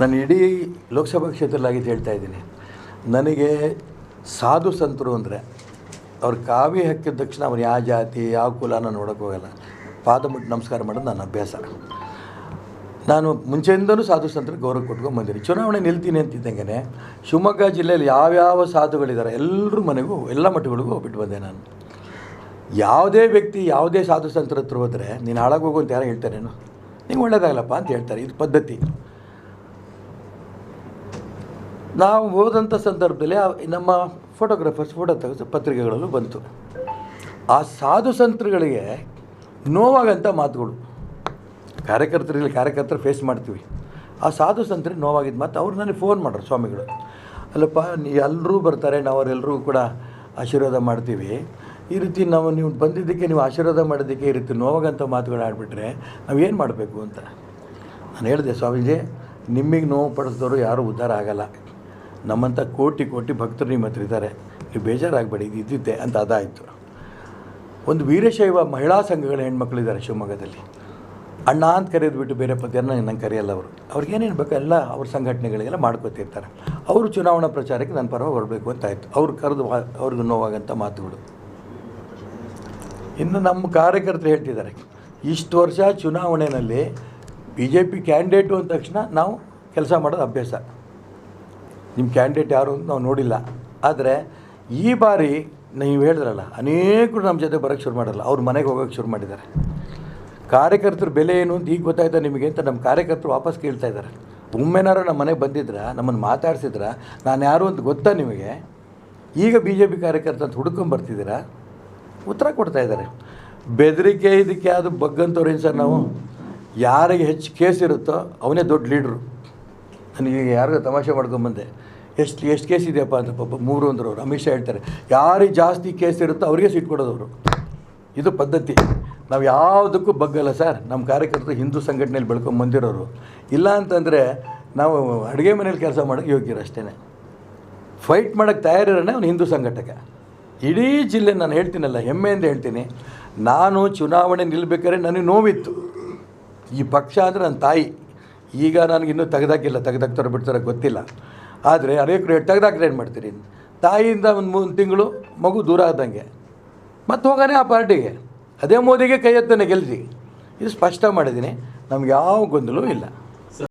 ನಾನು ಇಡೀ ಲೋಕಸಭಾ ಕ್ಷೇತ್ರದಲ್ಲಾಗಿದ್ದು ಹೇಳ್ತಾ ಇದ್ದೀನಿ. ನನಗೆ ಸಾಧು ಸಂತರು ಅಂದರೆ ಅವ್ರು ಕಾವಿ ಹಾಕಿದ ತಕ್ಷಣ ಅವ್ರು ಯಾವ ಜಾತಿ, ಯಾವ ಕುಲನ ನೋಡೋಕೆ ಹೋಗಲ್ಲ. ಪಾದ ಮುಟ್ಟು ನಮಸ್ಕಾರ ಮಾಡೋದು ನನ್ನ ಅಭ್ಯಾಸ. ನಾನು ಮುಂಚೆಯಿಂದಲೂ ಸಾಧು ಸಂತರಿಗೆ ಗೌರವ ಕೊಟ್ಕೊಂಡು ಬಂದಿದ್ದೀನಿ. ಚುನಾವಣೆ ನಿಲ್ತೀನಿ ಅಂತಿದ್ದಂಗೆ ಶಿವಮೊಗ್ಗ ಜಿಲ್ಲೆಯಲ್ಲಿ ಯಾವ್ಯಾವ ಸಾಧುಗಳಿದ್ದಾರೆ ಎಲ್ಲರ ಮನೆಗೂ, ಎಲ್ಲ ಮಠಗಳಿಗೂ ಹೋಗ್ಬಿಟ್ಟು ಬಂದೆ ನಾನು. ಯಾವುದೇ ವ್ಯಕ್ತಿ, ಯಾವುದೇ ಸಾಧು ಸಂತರ ಹತ್ರ ಹೋದರೆ ನೀನು ಹಾಳಾಗೋಗು ಅಂತ ಯಾರು ಹೇಳ್ತಾರೇನು ನಿಂಗೆ ಒಳ್ಳೇದಾಗಲ್ಲಪ್ಪ ಅಂತ ಹೇಳ್ತಾರೆ. ಇದು ಪದ್ಧತಿ. ನಾವು ಹೋದಂಥ ಸಂದರ್ಭದಲ್ಲಿ ನಮ್ಮ ಫೋಟೋಗ್ರಾಫರ್ಸ್ ಫೋಟೋ ತೆಗೆದು ಪತ್ರಿಕೆಗಳಲ್ಲೂ ಬಂತು. ಆ ಸಾಧು ಸಂತರುಗಳಿಗೆ ನೋವಾಗಂಥ ಮಾತುಗಳು. ಕಾರ್ಯಕರ್ತರಲ್ಲಿ ಕಾರ್ಯಕರ್ತರು ಫೇಸ್ ಮಾಡ್ತೀವಿ. ಆ ಸಾಧು ಸಂತರಿ ನೋವಾಗಿದ್ದ ಮಾತು ಅವ್ರು ನನಗೆ ಫೋನ್ ಮಾಡ್ರು ಸ್ವಾಮಿಗಳು. ಅಲ್ಲಪ್ಪ ಎಲ್ಲರೂ ಬರ್ತಾರೆ, ನಾವು ಅವರೆಲ್ಲರೂ ಕೂಡ ಆಶೀರ್ವಾದ ಮಾಡ್ತೀವಿ. ಈ ರೀತಿ ನಾವು ನೀವು ಬಂದಿದ್ದಕ್ಕೆ, ನೀವು ಆಶೀರ್ವಾದ ಮಾಡೋದಕ್ಕೆ ಈ ರೀತಿ ನೋವಾಗಂಥ ಮಾತುಗಳು ಆಡ್ಬಿಟ್ರೆ ನಾವು ಏನು ಮಾಡಬೇಕು ಅಂತ? ನಾನು ಹೇಳಿದೆ, ಸ್ವಾಮೀಜಿ ನಿಮಗೆ ನೋವು ಪಡಿಸಿದವರು ಯಾರೂ ಉದ್ಧಾರ ಆಗಲ್ಲ. ನಮ್ಮಂಥ ಕೋಟಿ ಕೋಟಿ ಭಕ್ತರು ನಿಮ್ಮ ಹತ್ರ ಇದ್ದಾರೆ. ನೀವು ಬೇಜಾರಾಗಬೇಡಿ, ಇದು ಇದ್ದಿದ್ದೆ ಅಂತ ಅದಾಯಿತು. ಒಂದು ವೀರಶೈವ ಮಹಿಳಾ ಸಂಘಗಳ ಹೆಣ್ಮಕ್ಳಿದ್ದಾರೆ ಶಿವಮೊಗ್ಗದಲ್ಲಿ. ಅಣ್ಣ ಅಂತ ಕರೆಯೋದು ಬಿಟ್ಟು ಬೇರೆ ಪದ್ಯನ ನಂಗೆ ಕರೆಯಲ್ಲ ಅವರು. ಅವ್ರಿಗೆ ಏನೇನು ಬೇಕೋ ಎಲ್ಲ ಅವ್ರ ಸಂಘಟನೆಗಳಿಗೆಲ್ಲ ಮಾಡ್ಕೊತಿರ್ತಾರೆ. ಅವರು ಚುನಾವಣಾ ಪ್ರಚಾರಕ್ಕೆ ನನ್ನ ಪರವಾಗಿ ಬರಬೇಕು ಅಂತ ಆಯಿತು. ಅವ್ರು ಕರೆದು ಅವ್ರಿಗೆ ನೋವಾಗಂಥ ಮಾತುಗಳು. ಇನ್ನು ನಮ್ಮ ಕಾರ್ಯಕರ್ತರು ಹೇಳ್ತಿದ್ದಾರೆ, ಇಷ್ಟು ವರ್ಷ ಚುನಾವಣೆಯಲ್ಲಿ ಬಿ ಜೆ ಪಿ ಕ್ಯಾಂಡಿಡೇಟು ಅಂದ ತಕ್ಷಣ ನಾವು ಕೆಲಸ ಮಾಡೋದು ಅಭ್ಯಾಸ. ನಿಮ್ಮ ಕ್ಯಾಂಡಿಡೇಟ್ ಯಾರು ಅಂತ ನಾವು ನೋಡಿಲ್ಲ. ಆದರೆ ಈ ಬಾರಿ ನೀವು ಹೇಳಿದ್ರಲ್ಲ, ಅನೇಕರು ನಮ್ಮ ಜೊತೆ ಬರೋಕ್ಕೆ ಶುರು ಮಾಡಲ್ಲ. ಅವ್ರ ಮನೆಗೆ ಹೋಗೋಕ್ಕೆ ಶುರು ಮಾಡಿದ್ದಾರೆ. ಕಾರ್ಯಕರ್ತರ ಬೆಲೆ ಏನು ಅಂತ ಈಗ ಗೊತ್ತಾಯ್ತಾ ನಿಮಗೆ ಅಂತ ನಮ್ಮ ಕಾರ್ಯಕರ್ತರು ವಾಪಸ್ ಕೇಳ್ತಾ ಇದ್ದಾರೆ. ಒಮ್ಮೆನಾರು ನಮ್ಮ ಮನೆಗೆ ಬಂದಿದ್ರ ನಮ್ಮನ್ನು ಮಾತಾಡ್ಸಿದ್ರ, ನಾನು ಯಾರು ಅಂತ ಗೊತ್ತಾ ನಿಮಗೆ? ಈಗ ಬಿ ಜೆ ಪಿ ಕಾರ್ಯಕರ್ತ ಅಂತ ಹುಡ್ಕೊಂಬರ್ತಿದ್ದೀರಾ ಉತ್ತರ ಕೊಡ್ತಾ ಇದ್ದಾರೆ. ಬೆದರಿಕೆ ಇದಕ್ಕೆ ಅದು ಬಗ್ಗಂತವ್ರೇನು ಸರ್ ನಾವು? ಯಾರಿಗೆ ಹೆಚ್ಚು ಕೇಸ್ ಇರುತ್ತೋ ಅವನೇ ದೊಡ್ಡ ಲೀಡ್ರು ನನಗೆ ಯಾರಿಗೂ ತಮಾಷೆ ಮಾಡ್ಕೊಂಬಂದೆ ಎಷ್ಟು ಎಷ್ಟು ಕೇಸ್ ಇದೆಯಪ್ಪ ಅಂತ ಪಾಪ ಮೂರು ಅಂದರು ರಮೇಶ ಅಮಿತ್ ಶಾ ಹೇಳ್ತಾರೆ, ಯಾರಿಗೆ ಜಾಸ್ತಿ ಕೇಸ್ ಇರುತ್ತೋ ಅವರಿಗೆ ಸೀಟ್ ಕೊಡೋದವರು ಇದು ಪದ್ಧತಿ. ನಾವು ಯಾವುದಕ್ಕೂ ಬಗ್ಗಲ್ಲ ಸರ್. ನಮ್ಮ ಕಾರ್ಯಕರ್ತರು ಹಿಂದೂ ಸಂಘಟನೆಯಲ್ಲಿ ಬೆಳ್ಕೊಂಡು ಬಂದಿರೋರು. ಇಲ್ಲ ಅಂತಂದರೆ ನಾವು ಅಡುಗೆ ಮನೇಲಿ ಕೆಲಸ ಮಾಡೋಕ್ಕೆ ಯೋಗ್ಯರು ಅಷ್ಟೇ ಫೈಟ್ ಮಾಡೋಕ್ಕೆ ತಯಾರಿರೋಣ ಅವನು ಹಿಂದೂ ಸಂಘಟಕ. ಇಡೀ ಜಿಲ್ಲೆ ನಾನು ಹೇಳ್ತೀನಲ್ಲ, ಹೆಮ್ಮೆಯಿಂದ ಹೇಳ್ತೀನಿ. ನಾನು ಚುನಾವಣೆ ನಿಲ್ಲಬೇಕಾದ್ರೆ ನನಗೆ ನೋವಿತ್ತು. ಈ ಪಕ್ಷ ಅಂದರೆ ನನ್ನ ತಾಯಿ. ಈಗ ನನಗೆ ಇನ್ನೂ ತೆಗ್ದಾಕಿಲ್ಲ ತೆಗ್ದಾಕ್ತಾರೋ ಬಿಡ್ತಾರೆ, ಗೊತ್ತಿಲ್ಲ. ಆದರೆ ಅನೇಕರು ತೆಗ್ದಾಕ್ರೆ ಏನು ಮಾಡ್ತೀರಿ? ತಾಯಿಯಿಂದ ಒಂದು ಮೂರು ತಿಂಗಳು ಮಗು ದೂರ ಆದಂಗೆ. ಮತ್ತೆ ಹೋಗಾನೆ ಆ ಪಾರ್ಟಿಗೆ. ಅದೇ ಮೋದಿಗೆ ಕೈ ಎತ್ತನೆ ಗೆಲ್ಸಿ ಇದು ಸ್ಪಷ್ಟ ಮಾಡಿದ್ದೀನಿ. ನಮ್ಗೆ ಯಾವ ಗೊಂದಲೂ ಇಲ್ಲ.